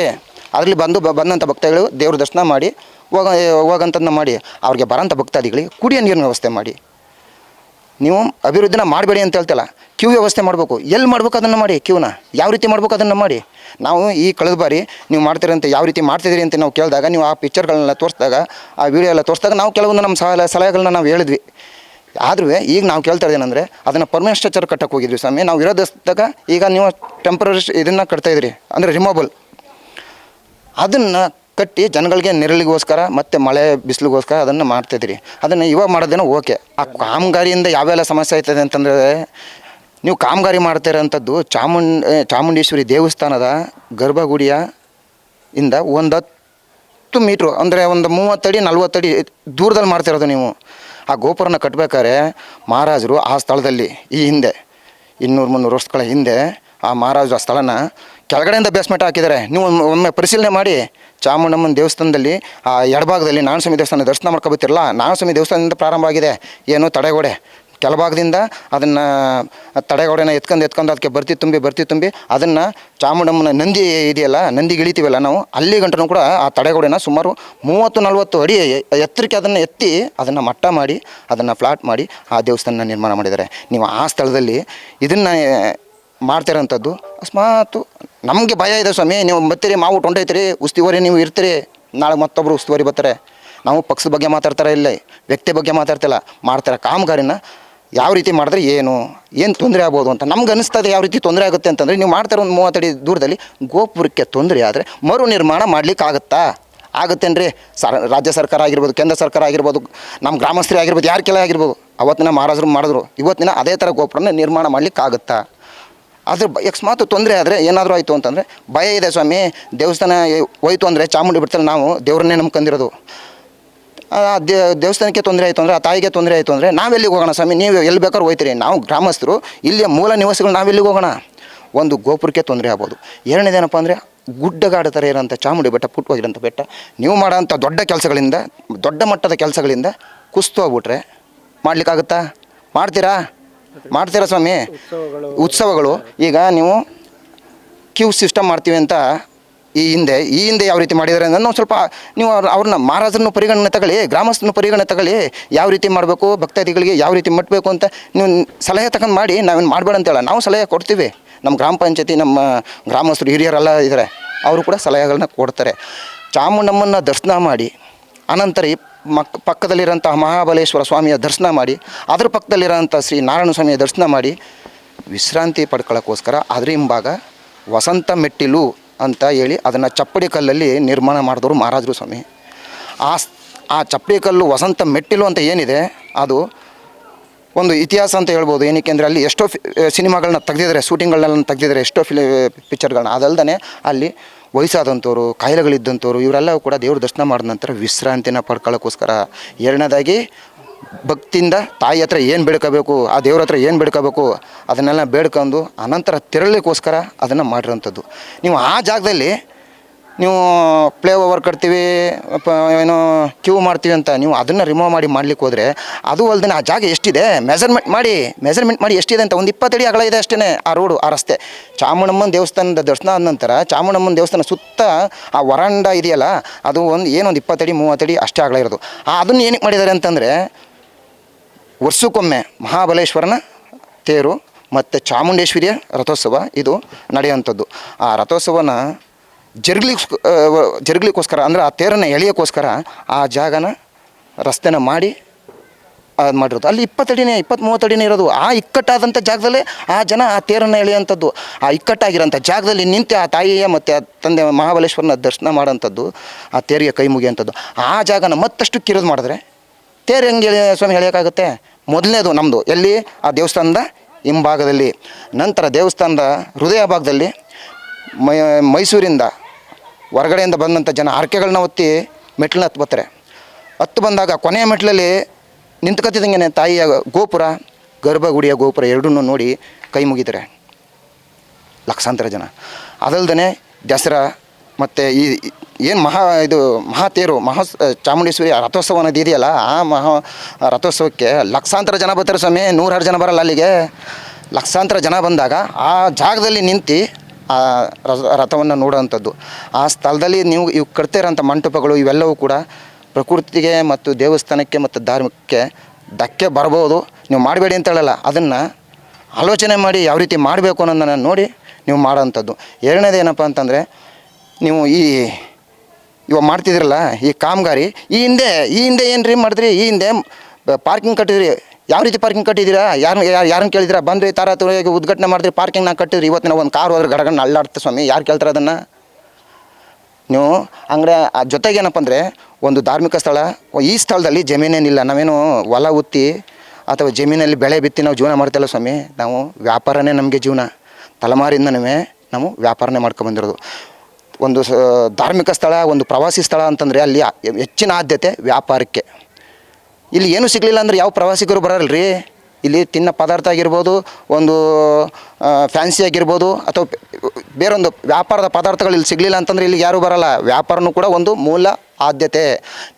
ಅದರಲ್ಲಿ ಬಂದು ಬಂದಂಥ ಭಕ್ತಾದಿಗಳು ದೇವ್ರ ದರ್ಶನ ಮಾಡಿ, ಹೋಗ ಹೋಗಂಥದ್ದನ್ನ ಮಾಡಿ, ಅವ್ರಿಗೆ ಬರೋಂಥ ಭಕ್ತಾದಿಗಳಿಗೆ ಕುಡಿಯೋ ನೀರಿನ ವ್ಯವಸ್ಥೆ ಮಾಡಿ. ನೀವು ಅಭಿವೃದ್ಧಿನ ಮಾಡಬೇಡಿ ಅಂತ ಹೇಳ್ತಲ್ಲ. ಕ್ಯೂ ವ್ಯವಸ್ಥೆ ಮಾಡಬೇಕು. ಎಲ್ಲಿ ಮಾಡ್ಬೇಕು ಅದನ್ನು ಮಾಡಿ? ಕ್ಯೂನ. ಯಾವ ರೀತಿ ಮಾಡ್ಬೇಕು ಅದನ್ನು ಮಾಡಿ? ನಾವು ಈ ಕಳೆದ ಬಾರಿ ನೀವು ಮಾಡ್ತೀರಂತ ಯಾವ ರೀತಿ ಮಾಡ್ತಿದ್ದೀರಿ ಅಂತ ನಾವು ಕೇಳಿದಾಗ, ನೀವು ಆ ಪಿಕ್ಚರ್ಗಳನ್ನೆಲ್ಲ ತೋರಿಸಿದಾಗ, ಆ ವಿಡಿಯೋ ಎಲ್ಲ ತೋರಿಸಿದಾಗ ನಾವು ಕೆಲವೊಂದು ನಮ್ಮ ಸಲಹೆ ಸಲಹೆಗಳನ್ನ ನಾವು ಹೇಳಿದ್ವಿ. ಆದ್ರೂ ಈಗ ನಾವು ಕೇಳ್ತಾ ಇದ್ದೇನೆಂದರೆ ಅದನ್ನು ಪರ್ಮನೆಂಟ್ ಸ್ಟ್ರಕ್ಚರ್ ಕಟ್ಟಕ್ಕೆ ಹೋಗಿದ್ವಿ ಸ್ವಾಮಿ. ನಾವು ಇರೋದಾಗ ಈಗ ನೀವು ಟೆಂಪ್ರರಿ ಇದನ್ನು ಕಟ್ತಾ ಇದ್ರಿ ಅಂದರೆ ರಿಮೋಬಲ್ ಅದನ್ನು ಕಟ್ಟಿ ಜನಗಳಿಗೆ ನೆರಳಿಗೋಸ್ಕರ ಮತ್ತು ಮಳೆ ಬಿಸಿಲಿಗೋಸ್ಕರ ಅದನ್ನು ಮಾಡ್ತಿದ್ರಿ ಅದನ್ನು ಇವಾಗ ಮಾಡೋದೇನೋ ಓಕೆ. ಆ ಕಾಮಗಾರಿಯಿಂದ ಯಾವೆಲ್ಲ ಸಮಸ್ಯೆ ಆಯ್ತದೆ ಅಂತಂದರೆ, ನೀವು ಕಾಮಗಾರಿ ಮಾಡ್ತಿರೋಂಥದ್ದು ಚಾಮುಂಡ್ ಚಾಮುಂಡೇಶ್ವರಿ ದೇವಸ್ಥಾನದ ಗರ್ಭಗುಡಿಯ ಇಂದ ಒಂದು ಹತ್ತು ಮೀಟ್ರು, ಅಂದರೆ ಒಂದು ಮೂವತ್ತಡಿ, ನಲ್ವತ್ತಡಿ ದೂರದಲ್ಲಿ ಮಾಡ್ತಿರೋದು ನೀವು. ಆ ಗೋಪುರನ ಕಟ್ಟಬೇಕಾದ್ರೆ ಮಹಾರಾಜರು ಆ ಸ್ಥಳದಲ್ಲಿ, ಈ ಹಿಂದೆ, ಇನ್ನೂರು ಮುನ್ನೂರು ವರ್ಷಗಳ ಹಿಂದೆ ಆ ಮಹಾರಾಜರು ಆ ಸ್ಥಳನ ಕೆಳಗಡೆಯಿಂದ ಬೇಸ್ಮೆಂಟ್ ಹಾಕಿದ್ದಾರೆ. ನೀವು ಒಮ್ಮೆ- ಪರಿಶೀಲನೆ ಮಾಡಿ. ಚಾಮುಂಡಮ್ಮನ ದೇವಸ್ಥಾನದಲ್ಲಿ, ಆ ಎಡಭಾಗದಲ್ಲಿ ನಾಣಸ್ವಾಮಿ ದೇವಸ್ಥಾನ ದರ್ಶನ ಮಾಡ್ಕೊಬತ್ತಿರಲ್ಲ? ನಾನಸ್ವಾಮಿ ದೇವಸ್ಥಾನದಿಂದ ಪ್ರಾರಂಭ ಆಗಿದೆ. ಏನು ತಡೆಗೋಡೆ? ಕೆಳಭಾಗದಿಂದ ಅದನ್ನು ತಡೆಗೋಡೆನ ಎತ್ಕೊಂಡು ಎತ್ಕೊಂಡು ಅದಕ್ಕೆ ಬರ್ತಿ ತುಂಬಿ ಬರ್ತಿ ತುಂಬಿ ಅದನ್ನು ಚಾಮುಂಡಮ್ಮನ ನಂದಿ ಇದೆಯಲ್ಲ ನಂದಿಗೆ ಇಳಿತೀವಲ್ಲ ನಾವು, ಅಲ್ಲಿ ಗಂಟನೂ ಕೂಡ ಆ ತಡೆಗೋಡೆನ ಸುಮಾರು ಮೂವತ್ತು, ನಲ್ವತ್ತು ಅಡಿ ಎತ್ತರಕ್ಕೆ ಅದನ್ನು ಎತ್ತಿ ಅದನ್ನು ಮಟ್ಟ ಮಾಡಿ, ಅದನ್ನು ಫ್ಲಾಟ್ ಮಾಡಿ ಆ ದೇವಸ್ಥಾನ ನಿರ್ಮಾಣ ಮಾಡಿದ್ದಾರೆ. ನೀವು ಆ ಸ್ಥಳದಲ್ಲಿ ಇದನ್ನು ಮಾಡ್ತಿರೋಂಥದ್ದು ಅಕಸ್ಮಾತು ನಮಗೆ ಭಯ ಇದೆ ಸ್ವಾಮಿ, ನೀವು ಬರ್ತೀರಿ ಮಾವು ಟೊಂಡೈತಿರಿ ಉಸ್ತುವಾರಿ ನೀವು ಇರ್ತೀರಿ, ನಾಳೆ ಮತ್ತೊಬ್ಬರು ಉಸ್ತುವಾರಿ ಬರ್ತಾರೆ. ನಾವು ಪಕ್ಷದ ಬಗ್ಗೆ ಮಾತಾಡ್ತಾರೆ ಇಲ್ಲ, ವ್ಯಕ್ತಿ ಬಗ್ಗೆ ಮಾತಾಡ್ತಿಲ್ಲ, ಮಾಡ್ತಾರೆ. ಕಾಮಗಾರಿನ ಯಾವ ರೀತಿ ಮಾಡಿದ್ರೆ ಏನು ಏನು ತೊಂದರೆ ಆಗ್ಬೋದು ಅಂತ ನಮ್ಗೆ ಅನಿಸ್ತದೆ ಯಾವ ರೀತಿ ತೊಂದರೆ ಆಗುತ್ತೆ ಅಂತಂದರೆ ನೀವು ಮಾಡ್ತಾರೆ ಒಂದು ಮೂವತ್ತಡಿ ದೂರದಲ್ಲಿ ಗೋಪುರಕ್ಕೆ ತೊಂದರೆ ಆದರೆ ಮರು ನಿರ್ಮಾಣ ಮಾಡ್ಲಿಕ್ಕಾಗತ್ತಾ ಆಗುತ್ತೇನ್ರಿ? ಸರ್, ರಾಜ್ಯ ಸರ್ಕಾರ ಆಗಿರ್ಬೋದು, ಕೇಂದ್ರ ಸರ್ಕಾರ ಆಗಿರ್ಬೋದು, ನಮ್ಮ ಗ್ರಾಮಸ್ಥರೇ ಆಗಿರ್ಬೋದು, ಯಾರ ಕೆಲ ಆಗಿರ್ಬೋದು, ಅವತ್ತಿನ ಮಹಾರಾಜರು ಮಾಡಿದ್ರು, ಇವತ್ತಿನ ಅದೇ ಥರ ಗೋಪುರನ ನಿರ್ಮಾಣ ಮಾಡ್ಲಿಕ್ಕಾಗತ್ತಾ ಅದ್ರ ಅಕಸ್ಮಾತ್ ತೊಂದರೆ ಆದರೆ ಏನಾದರೂ ಆಯಿತು ಅಂತಂದರೆ ಭಯ ಇದೆ ಸ್ವಾಮಿ, ದೇವಸ್ಥಾನ ಹೋಯ್ತು ಅಂದರೆ ಚಾಮುಂಡಿ ಬಿಡ್ತಾರೆ ನಾವು ದೇವ್ರನ್ನೇ ನಂಬ್ಕೊಂಡಿರೋದು ದೇವಸ್ಥಾನಕ್ಕೆ ತೊಂದರೆ ಆಯಿತು ಅಂದರೆ ಆ ತಾಯಿಗೆ ತೊಂದರೆ ಆಯಿತು ಅಂದರೆ ನಾವೆಲ್ಲಿಗೆ ಹೋಗೋಣ ಸ್ವಾಮಿ? ನೀವು ಎಲ್ಲಿ ಬೇಕಾದ್ರೂ ಹೋಯ್ತೀರಿ. ನಾವು ಗ್ರಾಮಸ್ಥರು ಇಲ್ಲಿಯ ಮೂಲ ನಿವಾಸಿಗಳು ನಾವೆಲ್ಲಿಗೆ ಹೋಗೋಣ? ಒಂದು ಗೋಪುರಕ್ಕೆ ತೊಂದರೆ ಆಗ್ಬೋದು. ಎರಡನೇದೇನಪ್ಪ ಅಂದರೆ ಗುಡ್ಡಗಾಡು ಥರ ಇರೋಂಥ ಚಾಮುಂಡಿ ಬೆಟ್ಟ ಪುಟ್ಟವಾಗಿರೋಂಥ ಬೆಟ್ಟ ನೀವು ಮಾಡೋಂಥ ದೊಡ್ಡ ಕೆಲಸಗಳಿಂದ ದೊಡ್ಡ ಮಟ್ಟದ ಕೆಲಸಗಳಿಂದ ಕುಸ್ತು ಹೋಗ್ಬಿಟ್ರೆ ಮಾಡಲಿಕ್ಕಾಗುತ್ತಾ? ಮಾಡ್ತೀರಾ? ಮಾಡ್ತೀರಾ ಸ್ವಾಮಿ? ಉತ್ಸವಗಳು. ಈಗ ನೀವು ಕ್ಯೂ ಸಿಸ್ಟಮ್ ಮಾಡ್ತೀವಿ ಅಂತ ಈ ಹಿಂದೆ ಈ ಹಿಂದೆ ಯಾವ ರೀತಿ ಮಾಡಿದ್ದಾರೆ ಅನ್ನೋದು ನಾವು ಸ್ವಲ್ಪ ನೀವು ಅವ್ರ ಅವ್ರನ್ನ ಮಹಾರಾಜರನ್ನು ಪರಿಗಣನೆ ತಗೊಳ್ಳಿ ಗ್ರಾಮಸ್ಥರನ್ನು ಪರಿಗಣನೆ ತಗೊಳ್ಳಿ, ಯಾವ ರೀತಿ ಮಾಡಬೇಕು, ಭಕ್ತಾದಿಗಳಿಗೆ ಯಾವ ರೀತಿ ಮುಟ್ಟಬೇಕು ಅಂತ ನೀವು ಸಲಹೆ ತಗೊಂಡು ಮಾಡಿ, ನಾವೇನು ಮಾಡಬೇಡ ಅಂತೇಳ ನಾವು ಸಲಹೆ ಕೊಡ್ತೀವಿ. ನಮ್ಮ ಗ್ರಾಮ ಪಂಚಾಯತಿ, ನಮ್ಮ ಗ್ರಾಮಸ್ಥರು, ಹಿರಿಯರೆಲ್ಲ ಇದ್ದಾರೆ, ಅವರು ಕೂಡ ಸಲಹೆಗಳನ್ನ ಕೊಡ್ತಾರೆ. ಚಾಮುಂಡಮ್ಮನ ದರ್ಶನ ಮಾಡಿ, ಅನಂತರ ಈ ಮಕ್ ಪಕ್ಕದಲ್ಲಿರೋಂಥ ಮಹಾಬಲೇಶ್ವರ ಸ್ವಾಮಿಯ ದರ್ಶನ ಮಾಡಿ, ಅದ್ರ ಪಕ್ಕದಲ್ಲಿರೋಂಥ ಶ್ರೀ ನಾರಾಯಣ ಸ್ವಾಮಿಯ ದರ್ಶನ ಮಾಡಿ, ವಿಶ್ರಾಂತಿ ಪಡ್ಕೊಳ್ಳೋಕ್ಕೋಸ್ಕರ ಅದರ ಹಿಂಭಾಗ ವಸಂತ ಮೆಟ್ಟಿಲು ಅಂತ ಹೇಳಿ ಅದನ್ನು ಚಪ್ಪಡಿ ಕಲ್ಲಲ್ಲಿ ನಿರ್ಮಾಣ ಮಾಡಿದವರು ಮಹಾರಾಜರು ಸ್ವಾಮಿ. ಆ ಆ ಚಪ್ಪಡಿ ಕಲ್ಲು ವಸಂತ ಮೆಟ್ಟಿಲು ಅಂತ ಏನಿದೆ, ಅದು ಒಂದು ಇತಿಹಾಸ ಅಂತ ಹೇಳ್ಬೋದು. ಏನಕ್ಕೆ ಅಂದರೆ ಅಲ್ಲಿ ಎಷ್ಟೋ ಸಿನಿಮಾಗಳನ್ನ ತೆಗೆದಿದ್ದಾರೆ ಶೂಟಿಂಗ್ಗಳನ್ನ ತೆಗೆದಿದ್ದಾರೆ, ಎಷ್ಟೋ ಫಿಲಿ, ಪಿಕ್ಚರ್ಗಳನ್ನ. ಅದಲ್ದೇ ಅಲ್ಲಿ ವಯಸ್ಸಾದಂಥವ್ರು, ಕಾಯಿಲೆಗಳಿದ್ದಂಥವ್ರು ಇವರೆಲ್ಲ ಕೂಡ ದೇವ್ರ ದರ್ಶನ ಮಾಡಿದ ನಂತರ ವಿಶ್ರಾಂತಿನ ಪಡ್ಕೊಳ್ಳೋಕ್ಕೋಸ್ಕರ. ಎರಡನೇದಾಗಿ ಭಕ್ತಿಯಿಂದ ತಾಯಿ ಹತ್ರ ಏನು ಬೇಡ್ಕೋಬೇಕು, ಆ ದೇವ್ರ ಹತ್ರ ಏನು ಬೇಡ್ಕೋಬೇಕು, ಅದನ್ನೆಲ್ಲ ಬೇಡ್ಕೊಂಡು ಅನಂತರ ತೆರಳಲಿಕ್ಕೋಸ್ಕರ ಅದನ್ನು ಮಾಡಿರೋಂಥದ್ದು ನೀವು ಆ ಜಾಗದಲ್ಲಿ ನೀವು ಪ್ಲೇ ಓವರ್ ಕಟ್ತೀವಿ, ಪ, ಏನೋ ಕ್ಯೂ ಮಾಡ್ತೀವಿ ಅಂತ ನೀವು ಅದನ್ನು ರಿಮೂವ್ ಮಾಡಿ ಮಾಡ್ಲಿಕ್ಕೆ ಹೋದರೆ ಅದು ಅಲ್ದೇ ಆ ಜಾಗ ಎಷ್ಟಿದೆ? ಮೆಜರ್ಮೆಂಟ್ ಮಾಡಿ ಮೆಜರ್ಮೆಂಟ್ ಮಾಡಿ ಎಷ್ಟಿದೆ ಅಂತ ಒಂದು ಇಪ್ಪತ್ತಡಿ ಅಗಲ ಇದೆ ಅಷ್ಟೇ ಆ ರೋಡು ಆ ರಸ್ತೆ. ಚಾಮುಂಡಮ್ಮನ ದೇವಸ್ಥಾನದ ದರ್ಶನ ಆದ ನಂತರ ಚಾಮುಂಡಮ್ಮನ ದೇವಸ್ಥಾನ ಸುತ್ತ ಆ ವರಾಂಡ ಇದೆಯಲ್ಲ, ಅದು ಒಂದು ಏನೊಂದು ಇಪ್ಪತ್ತಡಿ, ಮೂವತ್ತಡಿ ಅಷ್ಟೇ ಅಗಲ ಇರೋದು. ಅದನ್ನು ಏನಕ್ಕೆ ಮಾಡಿದ್ದಾರೆ ಅಂತಂದರೆ ವರ್ಷಕ್ಕೊಮ್ಮೆ ಮಹಾಬಲೇಶ್ವರನ ತೇರು ಮತ್ತು ಚಾಮುಂಡೇಶ್ವರಿಯ ರಥೋತ್ಸವ ಇದು ನಡೆಯುವಂಥದ್ದು. ಆ ರಥೋತ್ಸವನ ಜರುಗ್ಲಿ ಜರುಗ್ಲಿಕ್ಕೋಸ್ಕರ ಅಂದರೆ ಆ ತೇರನ್ನು ಎಳೆಯೋಕ್ಕೋಸ್ಕರ ಆ ಜಾಗನ ರಸ್ತೆನ ಮಾಡಿ ಅದು ಮಾಡಿರೋದು. ಅಲ್ಲಿ ಇಪ್ಪತ್ತಡಿನೇ ಇಪ್ಪತ್ತು ಮೂವತ್ತಡಿನೇ ಇರೋದು. ಆ ಇಕ್ಕಟ್ಟಾದಂಥ ಜಾಗದಲ್ಲೇ ಆ ಜನ ಆ ತೇರನ್ನು ಎಳೆಯುವಂಥದ್ದು. ಆ ಇಕ್ಕಟ್ಟಾಗಿರೋಂಥ ಜಾಗದಲ್ಲಿ ನಿಂತು ಆ ತಾಯಿಯ ಮತ್ತು ಆ ತಂದೆ ಮಹಾಬಲೇಶ್ವರನ ದರ್ಶನ ಮಾಡೋಂಥದ್ದು ಆ ತೇರಿಗೆ ಕೈ ಮುಗಿಯೋಂಥದ್ದು ಆ ಜಾಗನ ಮತ್ತಷ್ಟು ಕಿರಿದು ಮಾಡಿದ್ರೆ ತೇರು ಹೆಂಗೆ ಸ್ವಾಮಿ ಎಳೆಯೋಕ್ಕಾಗುತ್ತೆ? ಮೊದಲನೇದು ನಮ್ಮದು ಎಲ್ಲಿ? ಆ ದೇವಸ್ಥಾನದ ಹಿಂಭಾಗದಲ್ಲಿ. ನಂತರ ದೇವಸ್ಥಾನದ ಹೃದಯ ಭಾಗದಲ್ಲಿ ಮೈ, ಮೈಸೂರಿಂದ ಹೊರಗಡೆಯಿಂದ ಬಂದಂಥ ಜನ ಹರಕೆಗಳನ್ನ ಒತ್ತಿ ಮೆಟ್ಲನ್ನ ಹತ್ತು ಬರ್ತಾರೆ. ಹತ್ತು ಬಂದಾಗ ಕೊನೆಯ ಮೆಟ್ಲಲ್ಲಿ ನಿಂತ್ಕೊತಿದ್ದಂಗೆ ತಾಯಿಯ ಗೋಪುರ, ಗರ್ಭಗುಡಿಯ ಗೋಪುರ ಎರಡನ್ನೂ ನೋಡಿ ಕೈ ಮುಗಿದರೆ ಲಕ್ಷಾಂತರ ಜನ. ಅದಲ್ದೇ ದಸರಾ ಮತ್ತು ಈ ಏನು ಮಹಾ ಇದು ಮಹಾತೇರು, ಮಹಾ ಚಾಮುಂಡೇಶ್ವರಿ ರಥೋತ್ಸವ ಅನ್ನೋದು ಇದೆಯಲ್ಲ, ಆ ಮಹಾ ರಥೋತ್ಸವಕ್ಕೆ ಲಕ್ಷಾಂತರ ಜನ ಬರ್ತಾರೆ ಸ್ವಾಮಿ, ನೂರಾರು ಜನ ಬರಲ್ಲ ಅಲ್ಲಿಗೆ. ಲಕ್ಷಾಂತರ ಜನ ಬಂದಾಗ ಆ ಜಾಗದಲ್ಲಿ ನಿಂತು ಆ ರಥ, ರಥವನ್ನು ನೋಡೋವಂಥದ್ದು. ಆ ಸ್ಥಳದಲ್ಲಿ ನೀವು ಇವು ಕಟ್ತಿರೋಂಥ ಮಂಟಪಗಳು ಇವೆಲ್ಲವೂ ಕೂಡ ಪ್ರಕೃತಿಗೆ ಮತ್ತು ದೇವಸ್ಥಾನಕ್ಕೆ ಮತ್ತು ಧಾರ್ಮಿಕಕ್ಕೆ ಧಕ್ಕೆ ಬರ್ಬೋದು. ನೀವು ಮಾಡಬೇಡಿ ಅಂತ ಹೇಳಲ್ಲ, ಅದನ್ನು ಆಲೋಚನೆ ಮಾಡಿ ಯಾವ ರೀತಿ ಮಾಡಬೇಕು ಅನ್ನೋದನ್ನು ನೋಡಿ ನೀವು ಮಾಡೋವಂಥದ್ದು ಎರಡನೇದು ಏನಪ್ಪ ಅಂತಂದರೆ ನೀವು ಈ ಇವಾಗ ಮಾಡ್ತಿದ್ರಲ್ಲ, ಈ ಕಾಮಗಾರಿ, ಈ ಹಿಂದೆ ಈ ಹಿಂದೆ ಏನು ರೀ ಮಾಡಿದ್ರಿ? ಈ ಹಿಂದೆ ಪಾರ್ಕಿಂಗ್ ಕಟ್ಟಿದ್ರಿ. ಯಾವ ರೀತಿ ಪಾರ್ಕಿಂಗ್ ಕಟ್ಟಿದ್ದೀರಾ? ಯಾರು ಯಾರನ್ನ ಕೇಳಿದಿರಾ ಬಂದ್ರಿ ತಾರಾತುರಿಯಾಗಿ ಉದ್ಘಾಟನೆ ಮಾಡಿದ್ರಿ ಪಾರ್ಕಿಂಗ್ ನಾ ಕಟ್ಟಿದ್ರಿ. ನಾವು ಒಂದು ಕಾರ್ ಹೋದ್ರೆ ಗಡಗಣ್ಣ ಅಲ್ಲಾಡ್ತ ಸ್ವಾಮಿ, ಯಾರು ಕೇಳ್ತಾರೆ ಅದನ್ನು? ನೀವು ಅಂಗಡಿ ಆ ಜೊತೆಗೆ ಏನಪ್ಪ ಅಂದರೆ, ಒಂದು ಧಾರ್ಮಿಕ ಸ್ಥಳ, ಈ ಸ್ಥಳದಲ್ಲಿ ಜಮೀನೇನಿಲ್ಲ ನಾವೇನು ಹೊಲ ಉತ್ತಿ ಅಥವಾ ಜಮೀನಲ್ಲಿ ಬೆಳೆ ಬಿತ್ತಿ ನಾವು ಜೀವನ ಮಾಡ್ತಿಲ್ಲ ಸ್ವಾಮಿ. ನಾವು ವ್ಯಾಪಾರನೇ ನಮಗೆ ಜೀವನ. ತಲೆಮಾರಿಂದನೂ ನಾವು ವ್ಯಾಪಾರನೇ ಮಾಡ್ಕೊಂಬಂದಿರೋದು ಒಂದು ಧಾರ್ಮಿಕ ಸ್ಥಳ, ಒಂದು ಪ್ರವಾಸಿ ಸ್ಥಳ ಅಂತಂದರೆ ಅಲ್ಲಿ ಹೆಚ್ಚಿನ ಆದ್ಯತೆ ವ್ಯಾಪಾರಕ್ಕೆ. ಇಲ್ಲಿ ಏನು ಸಿಗಲಿಲ್ಲ ಅಂದ್ರೆ ಯಾವ ಪ್ರವಾಸಿಗರು ಬರಲ್ರಿ? ಇಲ್ಲಿ ತಿನ್ನೋ ಪದಾರ್ಥ ಆಗಿರ್ಬೋದು, ಒಂದು ಫ್ಯಾನ್ಸಿ ಆಗಿರ್ಬೋದು, ಅಥವಾ ಬೇರೊಂದು ವ್ಯಾಪಾರದ ಪದಾರ್ಥಗಳು ಇಲ್ಲಿ ಸಿಗಲಿಲ್ಲ ಅಂತಂದ್ರೆ ಇಲ್ಲಿ ಯಾರೂ ಬರಲ್ಲ. ವ್ಯಾಪಾರನೂ ಕೂಡ ಒಂದು ಮೂಲ ಆದ್ಯತೆ.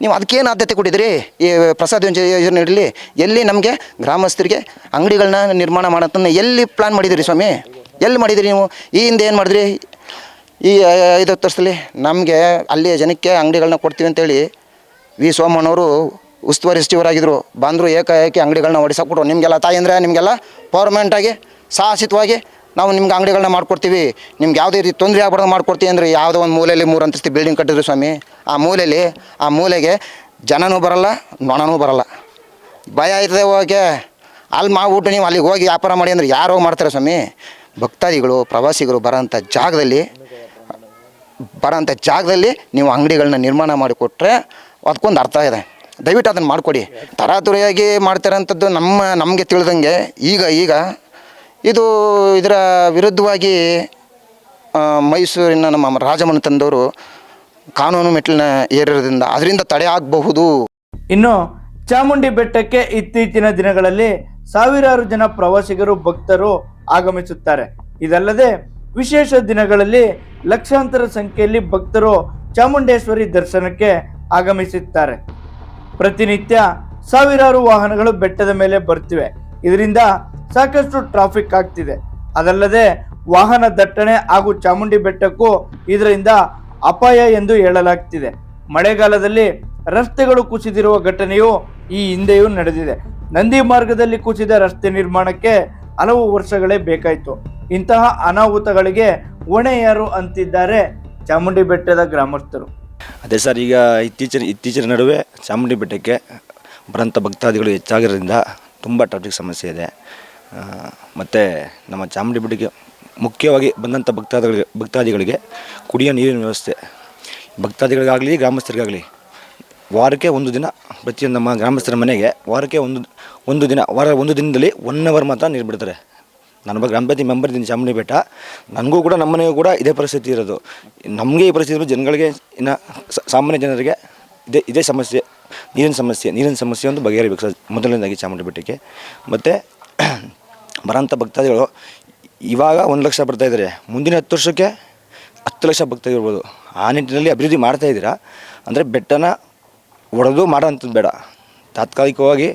ನೀವು ಅದಕ್ಕೇನು ಆದ್ಯತೆ ಕೊಟ್ಟಿದ್ರಿ ಈ ಪ್ರಸಾದ ಯೋಜನೆ ಇರಲಿ ಎಲ್ಲಿ ನಮಗೆ ಗ್ರಾಮಸ್ಥರಿಗೆ ಅಂಗಡಿಗಳನ್ನ ನಿರ್ಮಾಣ ಮಾಡೋದನ್ನ ಎಲ್ಲಿ ಪ್ಲ್ಯಾನ್ ಮಾಡಿದಿರಿ ಸ್ವಾಮಿ? ಎಲ್ಲಿ ಮಾಡಿದಿರಿ ನೀವು? ಈ ಹಿಂದೆ ಏನು ಮಾಡಿದ್ರಿ? ಈ ಐದು ಹತ್ತು ವರ್ಷದಲ್ಲಿ ನಮಗೆ ಅಲ್ಲಿಯ ಜನಕ್ಕೆ ಅಂಗಡಿಗಳನ್ನ ಕೊಡ್ತೀವಿ ಅಂತೇಳಿ ವಿ. ಸೋಮಣ್ಣವರು ಉಸ್ತುವಾರಿ ಸಚಿವರಾಗಿದ್ದರು ಬಂದರು ಏಕಾಏಕಿ ಅಂಗಡಿಗಳನ್ನ ಹೊಡಿಸಾಕ್ಬಿಟ್ರು ನಿಮಗೆಲ್ಲ ತಾಯಿ ಅಂದರೆ ನಿಮಗೆಲ್ಲ ಪರ್ಮನೆಂಟಾಗಿ ಸಾಹಸಿತವಾಗಿ ನಾವು ನಿಮ್ಗೆ ಅಂಗಡಿಗಳನ್ನ ಮಾಡ್ಕೊಡ್ತೀವಿ. ನಿಮ್ಗೆ ಯಾವುದೇ ರೀತಿ ತೊಂದರೆ ಆಗ್ಬಾರ್ದು ಮಾಡ್ಕೊಡ್ತೀವಿ ಅಂದರೆ ಯಾವುದೋ ಒಂದು ಮೂಲೆಯಲ್ಲಿ ಮೂರು ಅಂತಸ್ತಿ ಬಿಲ್ಡಿಂಗ್ ಕಟ್ಟಿದ್ರು ಸ್ವಾಮಿ. ಆ ಮೂಲೆಯಲ್ಲಿ, ಆ ಮೂಲೆಗೆ ಜನನೂ ಬರಲ್ಲ, ನೊಣನೂ ಬರಲ್ಲ. ಭಯ ಆಯ್ತದೆ ಹೋಗಿ ಅಲ್ಲಿ ಮಾಡ್ಬಿಟ್ಟು ನೀವು ಅಲ್ಲಿಗೆ ಹೋಗಿ ವ್ಯಾಪಾರ ಮಾಡಿ ಅಂದ್ರೆ ಯಾರು ಮಾಡ್ತಾರೆ ಸ್ವಾಮಿ. ಭಕ್ತಾದಿಗಳು, ಪ್ರವಾಸಿಗರು ಬರೋಂಥ ಜಾಗದಲ್ಲಿ ಬರೋಂಥ ಜಾಗದಲ್ಲಿ ನೀವು ಅಂಗಡಿಗಳನ್ನ ನಿರ್ಮಾಣ ಮಾಡಿಕೊಟ್ರೆ ಅದಕ್ಕೊಂದು ಅರ್ಥ ಇದೆ. ದಯವಿಟ್ಟು ಅದನ್ನು ಮಾಡಿಕೊಡಿ. ತರಾತುರಿಯಾಗಿ ಮಾಡ್ತಾರಂಥದ್ದು ನಮ್ಮ, ನಮಗೆ ತಿಳಿದಂಗೆ ಈಗ ಈಗ ಇದು ಇದರ ವಿರುದ್ಧವಾಗಿ ಮೈಸೂರಿನ ನಮ್ಮ ರಾಜಮನ ತಂದವರು ಕಾನೂನು ಮೆಟ್ಟಿಲಿನ ಏರಿರೋದ್ರಿಂದ ಅದರಿಂದ ತಡೆ ಆಗಬಹುದು. ಇನ್ನು ಚಾಮುಂಡಿ ಬೆಟ್ಟಕ್ಕೆ ಇತ್ತೀಚಿನ ದಿನಗಳಲ್ಲಿ ಸಾವಿರಾರು ಜನ ಪ್ರವಾಸಿಗರು, ಭಕ್ತರು ಆಗಮಿಸುತ್ತಾರೆ. ಇದಲ್ಲದೆ ವಿಶೇಷ ದಿನಗಳಲ್ಲಿ ಲಕ್ಷಾಂತರ ಸಂಖ್ಯೆಯಲ್ಲಿ ಭಕ್ತರು ಚಾಮುಂಡೇಶ್ವರಿ ದರ್ಶನಕ್ಕೆ ಆಗಮಿಸುತ್ತಾರೆ. ಪ್ರತಿನಿತ್ಯ ಸಾವಿರಾರು ವಾಹನಗಳು ಬೆಟ್ಟದ ಮೇಲೆ ಬರ್ತಿವೆ ಇದರಿಂದ ಸಾಕಷ್ಟು ಟ್ರಾಫಿಕ್ ಆಗ್ತಿದೆ. ಅದಲ್ಲದೆ ವಾಹನ ದಟ್ಟಣೆ ಹಾಗೂ ಚಾಮುಂಡಿ ಬೆಟ್ಟಕ್ಕೂ ಇದರಿಂದ ಅಪಾಯ ಎಂದು ಹೇಳಲಾಗ್ತಿದೆ. ಮಳೆಗಾಲದಲ್ಲಿ ರಸ್ತೆಗಳು ಕುಸಿದಿರುವ ಘಟನೆಯು ಈ ಹಿಂದೆಯೂ ನಡೆದಿದೆ. ನಂದಿ ಮಾರ್ಗದಲ್ಲಿ ಕುಸಿದ ರಸ್ತೆ ನಿರ್ಮಾಣಕ್ಕೆ ಹಲವು ವರ್ಷಗಳೇ ಬೇಕಾಯಿತು. ಇಂತಹ ಅನಾಹುತಗಳಿಗೆ ಹೊಣೆಯರು ಅಂತಿದ್ದಾರೆ ಚಾಮುಂಡಿ ಬೆಟ್ಟದ ಗ್ರಾಮಸ್ಥರು. ಅದೇ ಸರ್, ಈಗ ಇತ್ತೀಚಿನ ಇತ್ತೀಚಿನ ನಡುವೆ ಚಾಮುಂಡಿ ಬೆಟ್ಟಕ್ಕೆ ಬರೋಂಥ ಭಕ್ತಾದಿಗಳು ಹೆಚ್ಚಾಗಿರೋದ್ರಿಂದ ತುಂಬ ಟ್ರಾಫಿಕ್ ಸಮಸ್ಯೆ ಇದೆ. ಮತ್ತು ನಮ್ಮ ಚಾಮುಂಡಿ ಬೆಟ್ಟಕ್ಕೆ ಮುಖ್ಯವಾಗಿ ಬಂದಂಥ ಭಕ್ತಾದಿಗಳಿಗೆ ಭಕ್ತಾದಿಗಳಿಗೆ ಕುಡಿಯೋ ನೀರಿನ ವ್ಯವಸ್ಥೆ. ಭಕ್ತಾದಿಗಳಿಗಾಗಲಿ, ಗ್ರಾಮಸ್ಥರಿಗಾಗಲಿ ವಾರಕ್ಕೆ ಒಂದು ದಿನ ಪ್ರತಿಯೊಂದು ನಮ್ಮ ಗ್ರಾಮಸ್ಥರ ಮನೆಗೆ ವಾರಕ್ಕೆ ಒಂದು ಒಂದು ದಿನ, ವಾರ ಒಂದು ದಿನದಲ್ಲಿ ಒನ್ ಅವರ್ ಮಾತ್ರ ನೀರು ಬಿಡ್ತಾರೆ. ನಾನೊಬ್ಬ ಗ್ರಾಮ ಪಂಚಾಯತಿ ಮೆಂಬರ್ ಇದ್ದೀನಿ ಚಾಮುಂಡಿ ಬೆಟ್ಟ, ನನಗೂ ಕೂಡ, ನಮ್ಮ ಮನೆಗೂ ಕೂಡ ಇದೇ ಪರಿಸ್ಥಿತಿ ಇರೋದು. ನಮಗೆ ಈ ಪರಿಸ್ಥಿತಿ ಜನಗಳಿಗೆ ಇನ್ನು ಸಾಮಾನ್ಯ ಜನರಿಗೆ ಇದೇ ಇದೇ ಸಮಸ್ಯೆ, ನೀರಿನ ಸಮಸ್ಯೆ ನೀರಿನ ಸಮಸ್ಯೆ ಒಂದು ಬಗೆಹರಿಬೇಕು ಸರ್. ಮೊದಲನೇದಾಗಿ ಚಾಮುಂಡಿ ಬೆಟ್ಟಕ್ಕೆ. ಮತ್ತು ಬರೋಂಥ ಭಕ್ತಾದಿಗಳು, ಇವಾಗ ಒಂದು ಲಕ್ಷ ಬರ್ತಾ ಇದ್ದಾರೆ ಮುಂದಿನ ಹತ್ತು ವರ್ಷಕ್ಕೆ ಹತ್ತು ಲಕ್ಷ ಭಕ್ತಾದಿಗಳು ಇರ್ಬೋದು. ಆ ನಿಟ್ಟಿನಲ್ಲಿ ಅಭಿವೃದ್ಧಿ ಮಾಡ್ತಾ ಇದ್ದೀರಾ? ಅಂದರೆ ಬೆಟ್ಟನ ಒಡೆದು ಮಾಡೋಂಥದ್ದು ಬೇಡ. ತಾತ್ಕಾಲಿಕವಾಗಿ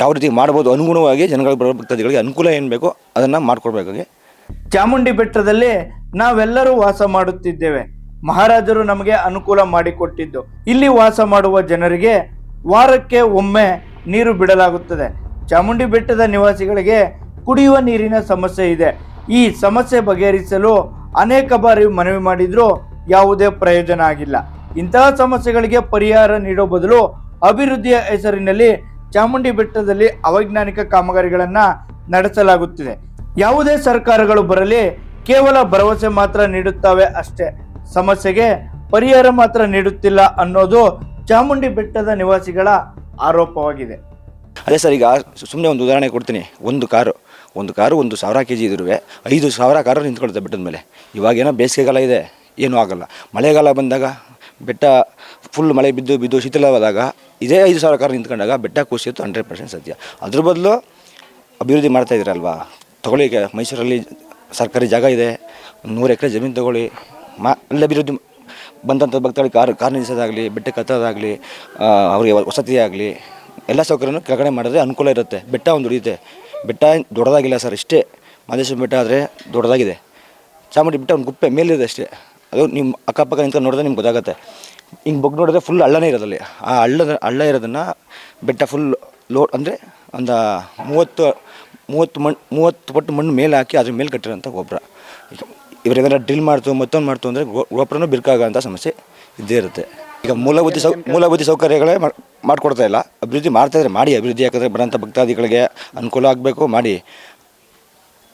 ಯಾವ ರೀತಿ ಮಾಡ್ಬೋದು ಅನುಗುಣವಾಗಿ ಜನಗಳಿಗೆ ಬರೋ ಭಕ್ತಾದಿಗಳಿಗೆ ಅನುಕೂಲ ಏನು ಬೇಕೋ ಅದನ್ನು ಮಾಡಿಕೊಡ್ಬೇಕಾಗಿ. ಚಾಮುಂಡಿ ಬೆಟ್ಟದಲ್ಲಿ ನಾವೆಲ್ಲರೂ ವಾಸ ಮಾಡುತ್ತಿದ್ದೇವೆ. ಮಹಾರಾಜರು ನಮಗೆ ಅನುಕೂಲ ಮಾಡಿಕೊಟ್ಟಿದ್ದು. ಇಲ್ಲಿ ವಾಸ ಮಾಡುವ ಜನರಿಗೆ ವಾರಕ್ಕೆ ಒಮ್ಮೆ ನೀರು ಬಿಡಲಾಗುತ್ತದೆ. ಚಾಮುಂಡಿ ಬೆಟ್ಟದ ನಿವಾಸಿಗಳಿಗೆ ಕುಡಿಯುವ ನೀರಿನ ಸಮಸ್ಯೆ ಇದೆ. ಈ ಸಮಸ್ಯೆ ಬಗೆಹರಿಸಲು ಅನೇಕ ಬಾರಿ ಮನವಿ ಮಾಡಿದರೂ ಯಾವುದೇ ಪ್ರಯೋಜನ ಆಗಿಲ್ಲ. ಇಂತಹ ಸಮಸ್ಯೆಗಳಿಗೆ ಪರಿಹಾರ ನೀಡೋ ಬದಲು ಅಭಿವೃದ್ಧಿಯ ಹೆಸರಿನಲ್ಲಿ ಚಾಮುಂಡಿ ಬೆಟ್ಟದಲ್ಲಿ ಅವೈಜ್ಞಾನಿಕ ಕಾಮಗಾರಿಗಳನ್ನ ನಡೆಸಲಾಗುತ್ತಿದೆ. ಯಾವುದೇ ಸರ್ಕಾರಗಳು ಬರಲಿ, ಕೇವಲ ಭರವಸೆ ಮಾತ್ರ ನೀಡುತ್ತವೆ ಅಷ್ಟೇ. ಸಮಸ್ಯೆಗೆ ಪರಿಹಾರ ಮಾತ್ರ ನೀಡುತ್ತಿಲ್ಲ ಅನ್ನೋದು ಚಾಮುಂಡಿ ಬೆಟ್ಟದ ನಿವಾಸಿಗಳ ಆರೋಪವಾಗಿದೆ. ಅದೇ ಸರ್, ಈಗ ಸುಮ್ಮನೆ ಒಂದು ಉದಾಹರಣೆ ಕೊಡ್ತೀನಿ. ಒಂದು ಕಾರು ಒಂದು ಕಾರು ಒಂದು ಸಾವಿರ ಕೆ ಜಿ ಇದ್ರೂ ಐದು ಸಾವಿರ ಕಾರು ನಿಂತ್ಕೊಳುತ್ತೆ ಬೆಟ್ಟದ ಮೇಲೆ. ಇವಾಗೇನೋ ಬೇಸಿಗೆಗಾಲ ಇದೆ, ಏನೂ ಆಗಲ್ಲ. ಮಳೆಗಾಲ ಬಂದಾಗ ಬೆಟ್ಟ ಫುಲ್ ಮಳೆ ಬಿದ್ದು ಬಿದ್ದು ಶೀತಲವಾದಾಗ ಇದೇ ಐದು ಸಾವಿರ ಕಾರ್ ನಿಂತ್ಕೊಂಡಾಗ ಬೆಟ್ಟ ಕುಸಿಯೋದು ಹಂಡ್ರೆಡ್ ಪರ್ಸೆಂಟ್ ಸತ್ಯ ಅದ್ರ ಬದಲು ಅಭಿವೃದ್ಧಿ ಮಾಡ್ತಾ ಇದ್ದೀರಲ್ವಾ? ತಗೊಳ್ಳಿ ಮೈಸೂರಲ್ಲಿ ಸರ್ಕಾರಿ ಜಾಗ ಇದೆ, ನೂರು ಎಕರೆ ಜಮೀನು ತಗೊಳ್ಳಿ. ಮಾ, ಅಲ್ಲಿ ಅಭಿವೃದ್ಧಿ ಬಂದಂಥ ಭಕ್ತಗಳಿಗೆ ಕಾರ್ ಕಾರ್ ನಿಲ್ಲಿಸೋದಾಗಲಿ, ಬೆಟ್ಟ ಕತ್ತೋದಾಗಲಿ ಅವರಿಗೆ ವಸತಿ ಆಗಲಿ, ಎಲ್ಲ ಸೌಕರ್ಯನೂ ಕೆಳಗಡೆ ಮಾಡಿದ್ರೆ ಅನುಕೂಲ ಇರುತ್ತೆ. ಬೆಟ್ಟ ಒಂದು ಉಳಿಯುತ್ತೆ. ಬೆಟ್ಟ ದೊಡ್ಡದಾಗಿಲ್ಲ ಸರ್, ಇಷ್ಟೇ. ಮಾದೇಶ್ವರ ಬೆಟ್ಟ ಆದರೆ ದೊಡ್ಡದಾಗಿದೆ. ಚಾಮುಂಡಿ ಬೆಟ್ಟ ಒಂದು ಗುಪ್ಪೆ ಮೇಲಿದೆ ಅಷ್ಟೇ. ಅದು ನಿಮ್ಮ ಅಕ್ಕಪಕ್ಕ ನಿಂತ ನೋಡಿದ್ರೆ ನಿಮ್ಗೆ ಗೊತ್ತಾಗುತ್ತೆ. ಹಿಂಗೆ ಬೊಗ್ ನೋಡಿದ್ರೆ ಫುಲ್ ಹಳ್ಳನೇ ಇರೋದಲ್ಲಿ ಆ ಹಳ್ಳದ, ಹಳ್ಳ ಇರೋದನ್ನು ಬೆಟ್ಟ ಫುಲ್ ಲೋ, ಅಂದರೆ ಒಂದು ಮೂವತ್ತು ಮೂವತ್ತು ಮಣ್ಣು ಮೂವತ್ತು ಪಟ್ಟು ಮಣ್ಣು ಮೇಲೆ ಹಾಕಿ ಅದ್ರ ಮೇಲೆ ಕಟ್ಟಿರೋಂಥ ಗೊಬ್ಬರ ಇವರೇನಾರ ಡ್ರಿಲ್ ಮಾಡ್ತು, ಮತ್ತೊಂದು ಮಾಡ್ತು ಅಂದರೆ ಗೊಬ್ಬರನೂ ಬಿರ್ಕಾಗೋಂಥ ಸಮಸ್ಯೆ ಇದ್ದೇ ಇರುತ್ತೆ. ಈಗ ಮೂಲಭೂತ ಸೌ, ಮೂಲಭೂತ ಸೌಕರ್ಯಗಳೇ ಮಾಡ್- ಮಾಡಿಕೊಡ್ತಾ ಇಲ್ಲ. ಅಭಿವೃದ್ಧಿ ಮಾಡ್ತಾ ಇದ್ದಾರೆ ಮಾಡಿ, ಅಭಿವೃದ್ಧಿ ಯಾಕಂದರೆ ಬರೋಂಥ ಭಕ್ತಾದಿಗಳಿಗೆ ಅನುಕೂಲ ಆಗಬೇಕು, ಮಾಡಿ.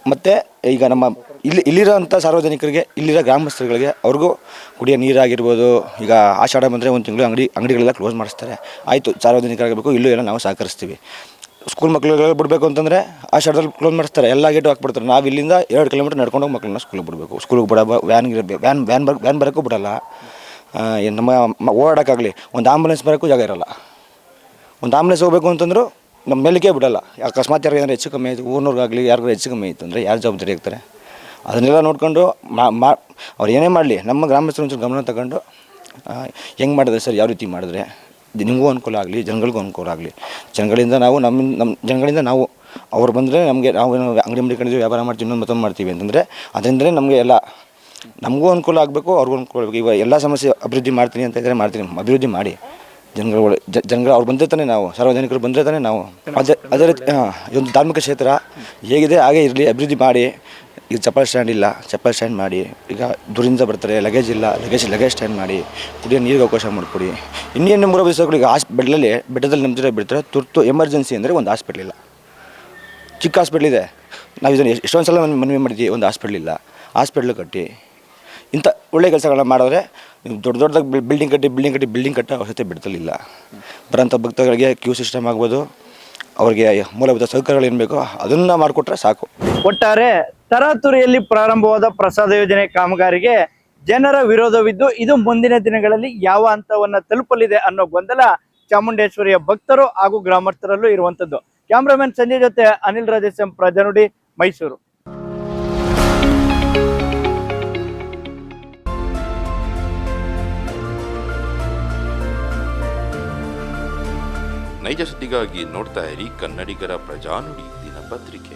ಮತ್ತು ಈಗ ನಮ್ಮ ಇಲ್ಲಿ ಇಲ್ಲಿರೋಂಥ ಸಾರ್ವಜನಿಕರಿಗೆ ಇಲ್ಲಿರೋ ಗ್ರಾಮಸ್ಥರುಗಳಿಗೆ ಅವ್ರಿಗೂ ಕುಡಿಯೋ ನೀರಾಗಿರ್ಬೋದು ಈಗ ಆಷಾಢ ಬಂದರೆ ಒಂದು ತಿಂಗಳು ಅಂಗಡಿ ಅಂಗಡಿಗಳೆಲ್ಲ ಕ್ಲೋಸ್ ಮಾಡಿಸ್ತಾರೆ. ಆಯಿತು ಸಾರ್ವಜನಿಕರಾಗಬೇಕು ಇಲ್ಲೂ ಎಲ್ಲ ನಾವು ಸಹಕರಿಸ್ತೀವಿ. ಸ್ಕೂಲ್ ಮಕ್ಕಳುಗಳು ಬಿಡಬೇಕು ಅಂತಂದರೆ ಆಷಾಢದಲ್ಲಿ ಕ್ಲೋಸ್ ಮಾಡಿಸ್ತಾರೆ. ಎಲ್ಲ ಗೇಟು ಹಾಕ್ಬಿಡ್ತಾರೆ. ನಾವು ಇಲ್ಲಿಂದ ಎರಡು ಕಿಲೋಮೀಟರ್ ನಡ್ಕೊಂಡು ಹೋಗಿ ಮಕ್ಕಳನ್ನ ಸ್ಕೂಲಿಗೆ ಬಿಡಬೇಕು. ಸ್ಕೂಲಿಗೆ ಬಿಡ ವ್ಯಾನ್ ವ್ಯಾನ್ ವ್ಯಾನ್ ಬರ್ ವ್ಯಾನ್ ಬರೋಕ್ಕೂ ಬಿಡಲ್ಲ. ಆ, ನಮ್ಮ ಓಡಾಡೋಕ್ಕಾಗಲಿ. ಒಂದು ಆಂಬುಲೆನ್ಸ್ ಬರೋಕ್ಕೂ ಜಾಗ ಇರೋಲ್ಲ. ಒಂದು ಆಂಬುಲೆನ್ಸ್ ಹೋಗಬೇಕು ಅಂತಂದ್ರು ನಮ್ಮ ಮೇಲಕ್ಕೆ ಬಿಡಲ್ಲ. ಅಕಸ್ಮಾತ್ ಯಾರು ಏನಾರು ಹೆಚ್ಚು ಕಮ್ಮಿ ಆಯಿತು ಊರಿನವ್ರಿಗಾಗಲಿ ಯಾರಿಗೂ ಹೆಚ್ಚು ಕಮ್ಮಿ ಆಯಿತು ಅಂದರೆ ಯಾರು ಜವಾಬ್ದಾರಿ ಆಗ್ತಾರೆ? ಅದನ್ನೆಲ್ಲ ನೋಡಿಕೊಂಡು ಮಾ ಅವ್ರು ಏನೇ ಮಾಡಲಿ, ನಮ್ಮ ಗ್ರಾಮಸ್ಥರು ಒಂಚೂರು ಗಮನ ತಗೊಂಡು ಹೆಂಗೆ ಮಾಡಿದ್ರೆ ಸರ್, ಯಾವ ರೀತಿ ಮಾಡಿದ್ರೆ ನಿಮಗೂ ಅನುಕೂಲ ಆಗಲಿ, ಜನಗಳಿಗೂ ಅನುಕೂಲ ಆಗಲಿ. ಜನಗಳಿಂದ ನಾವು ನಮ್ಮ ನಮ್ಮ, ಜನಗಳಿಂದ ನಾವು, ಅವ್ರು ಬಂದರೆ ನಮಗೆ ನಾವು ಅಂಗಡಿ ಮಡಿಕೊಂಡಿದ್ವಿ ವ್ಯಾಪಾರ ಮಾಡ್ತೀವಿ, ಇನ್ನೊಂದು ಮತ್ತೊಂದು ಮಾಡ್ತೀವಿ ಅಂತಂದರೆ, ಅದರಿಂದಲೇ ನಮಗೆ ಎಲ್ಲ, ನಮಗೂ ಅನುಕೂಲ ಆಗಬೇಕು, ಅವ್ರಿಗೂ ಅನುಕೂಲ ಆಗಬೇಕು. ಇವಾಗ ಎಲ್ಲ ಸಮಸ್ಯೆ ಅಭಿವೃದ್ಧಿ ಮಾಡ್ತೀನಿ ಅಂತ ಇದ್ದರೆ ಮಾಡ್ತೀನಿ, ಅಭಿವೃದ್ಧಿ ಮಾಡಿ. ಜನಗಳ ಜನಗಳು, ಅವ್ರು ಬಂದರೆ ತಾನೇ ನಾವು, ಸಾರ್ವಜನಿಕರು ಬಂದರೆ ತಾನೇ ನಾವು. ಅದೇ ಅದೇ ರೀತಿ ಹಾಂ ಇದೊಂದು ಧಾರ್ಮಿಕ ಕ್ಷೇತ್ರ ಹೇಗಿದೆ, ಹಾಗೆ ಇರಲಿ, ಅಭಿವೃದ್ಧಿ ಮಾಡಿ ಈಗ ಚಪ್ಪಲ್ ಸ್ಟ್ಯಾಂಡ್ ಇಲ್ಲ, ಚಪ್ಪಲ್ ಸ್ಟ್ಯಾಂಡ್ ಮಾಡಿ, ಈಗ ದೂರಿಂದ ಬರ್ತಾರೆ ಲಗೇಜ್ ಇಲ್ಲ ಲಗೇಜ್ ಲಗೇಜ್ ಸ್ಟ್ಯಾಂಡ್ ಮಾಡಿ, ಕುಡಿಯೋ ನೀರಿಗೆ ಅವಕಾಶ ಮಾಡಿಕೊಡಿ. ಇನ್ನೇನು ಮೂರು ಈಗ ಹಾಸ್ಪಿಟ್ಲಲ್ಲಿ ಬೆಟ್ಟದಲ್ಲಿ ನಂಬಿದ್ರೆ ಬಿಡ್ತಾರೆ, ತುರ್ತು ಎಮರ್ಜೆನ್ಸಿ ಅಂದರೆ ಒಂದು ಹಾಸ್ಪಿಟ್ಲ್ ಇಲ್ಲ. ಚಿಕ್ಕ ಹಾಸ್ಪಿಟ್ಲ್ ಇದೆ. ನಾವು ಇದನ್ನು ಎಷ್ಟೊಂದು ಸಲ ಮನ್- ಮನವಿ ಮಾಡಿದ್ವಿ, ಒಂದು ಹಾಸ್ಪಿಟ್ಲ್ ಇಲ್ಲ. ಹಾಸ್ಪಿಟ್ಲ್ ಕಟ್ಟಿ. ಇಂಥ ಒಳ್ಳೆ ಕೆಲಸಗಳನ್ನ ಮಾಡಿದ್ರೆ ನೀವು ದೊಡ್ಡ ದೊಡ್ಡದಾಗಿ ಬಿಲ್ಡಿಂಗ್ ಕಟ್ಟಿ ಬಿಲ್ಡಿಂಗ್ ಕಟ್ಟಿ ಬಿಲ್ಡಿಂಗ್ ಕಟ್ಟೋ ಅವಶ್ಯಕತೆ ಬಿಡ್ತಲಿಲ್ಲ. ಬರೋಂಥ ಭಕ್ತಗಳಿಗೆ ಕ್ಯೂ ಸಿಸ್ಟಮ್ ಆಗ್ಬೋದು. ಅವ್ರಿಗೆ ಮೂಲಭೂತ ಸೌಕರ್ಯಗಳು ಏನು ಬೇಕೋ ಅದನ್ನು ಮಾಡಿಕೊಟ್ರೆ ಸಾಕು. ಒಟ್ಟಾರೆ ತರಾತುರಿಯಲ್ಲಿ ಪ್ರಾರಂಭವಾದ ಪ್ರಸಾದ ಯೋಜನೆ ಕಾಮಗಾರಿಗೆ ಜನರ ವಿರೋಧವಿದ್ದು, ಇದು ಮುಂದಿನ ದಿನಗಳಲ್ಲಿ ಯಾವ ಹಂತವನ್ನ ತಲುಪಲಿದೆ ಅನ್ನೋ ಗೊಂದಲ ಚಾಮುಂಡೇಶ್ವರಿಯ ಭಕ್ತರು ಹಾಗೂ ಗ್ರಾಮಸ್ಥರಲ್ಲೂ ಇರುವಂತದ್ದು ಕ್ಯಾಮ್ರಾಮನ್ ಸಂಜೆ ಜೊತೆ ಅನಿಲ್ ರಾಜೇಶಂ, ಪ್ರಜನುಡಿ, ಮೈಸೂರು. ನೈಜ ಸುದ್ದಿಗಾಗಿ ನೋಡ್ತಾ ಇರಿ ಕನ್ನಡಿಗರ ಪ್ರಜಾನುಡಿ ದಿನಪತ್ರಿಕೆ.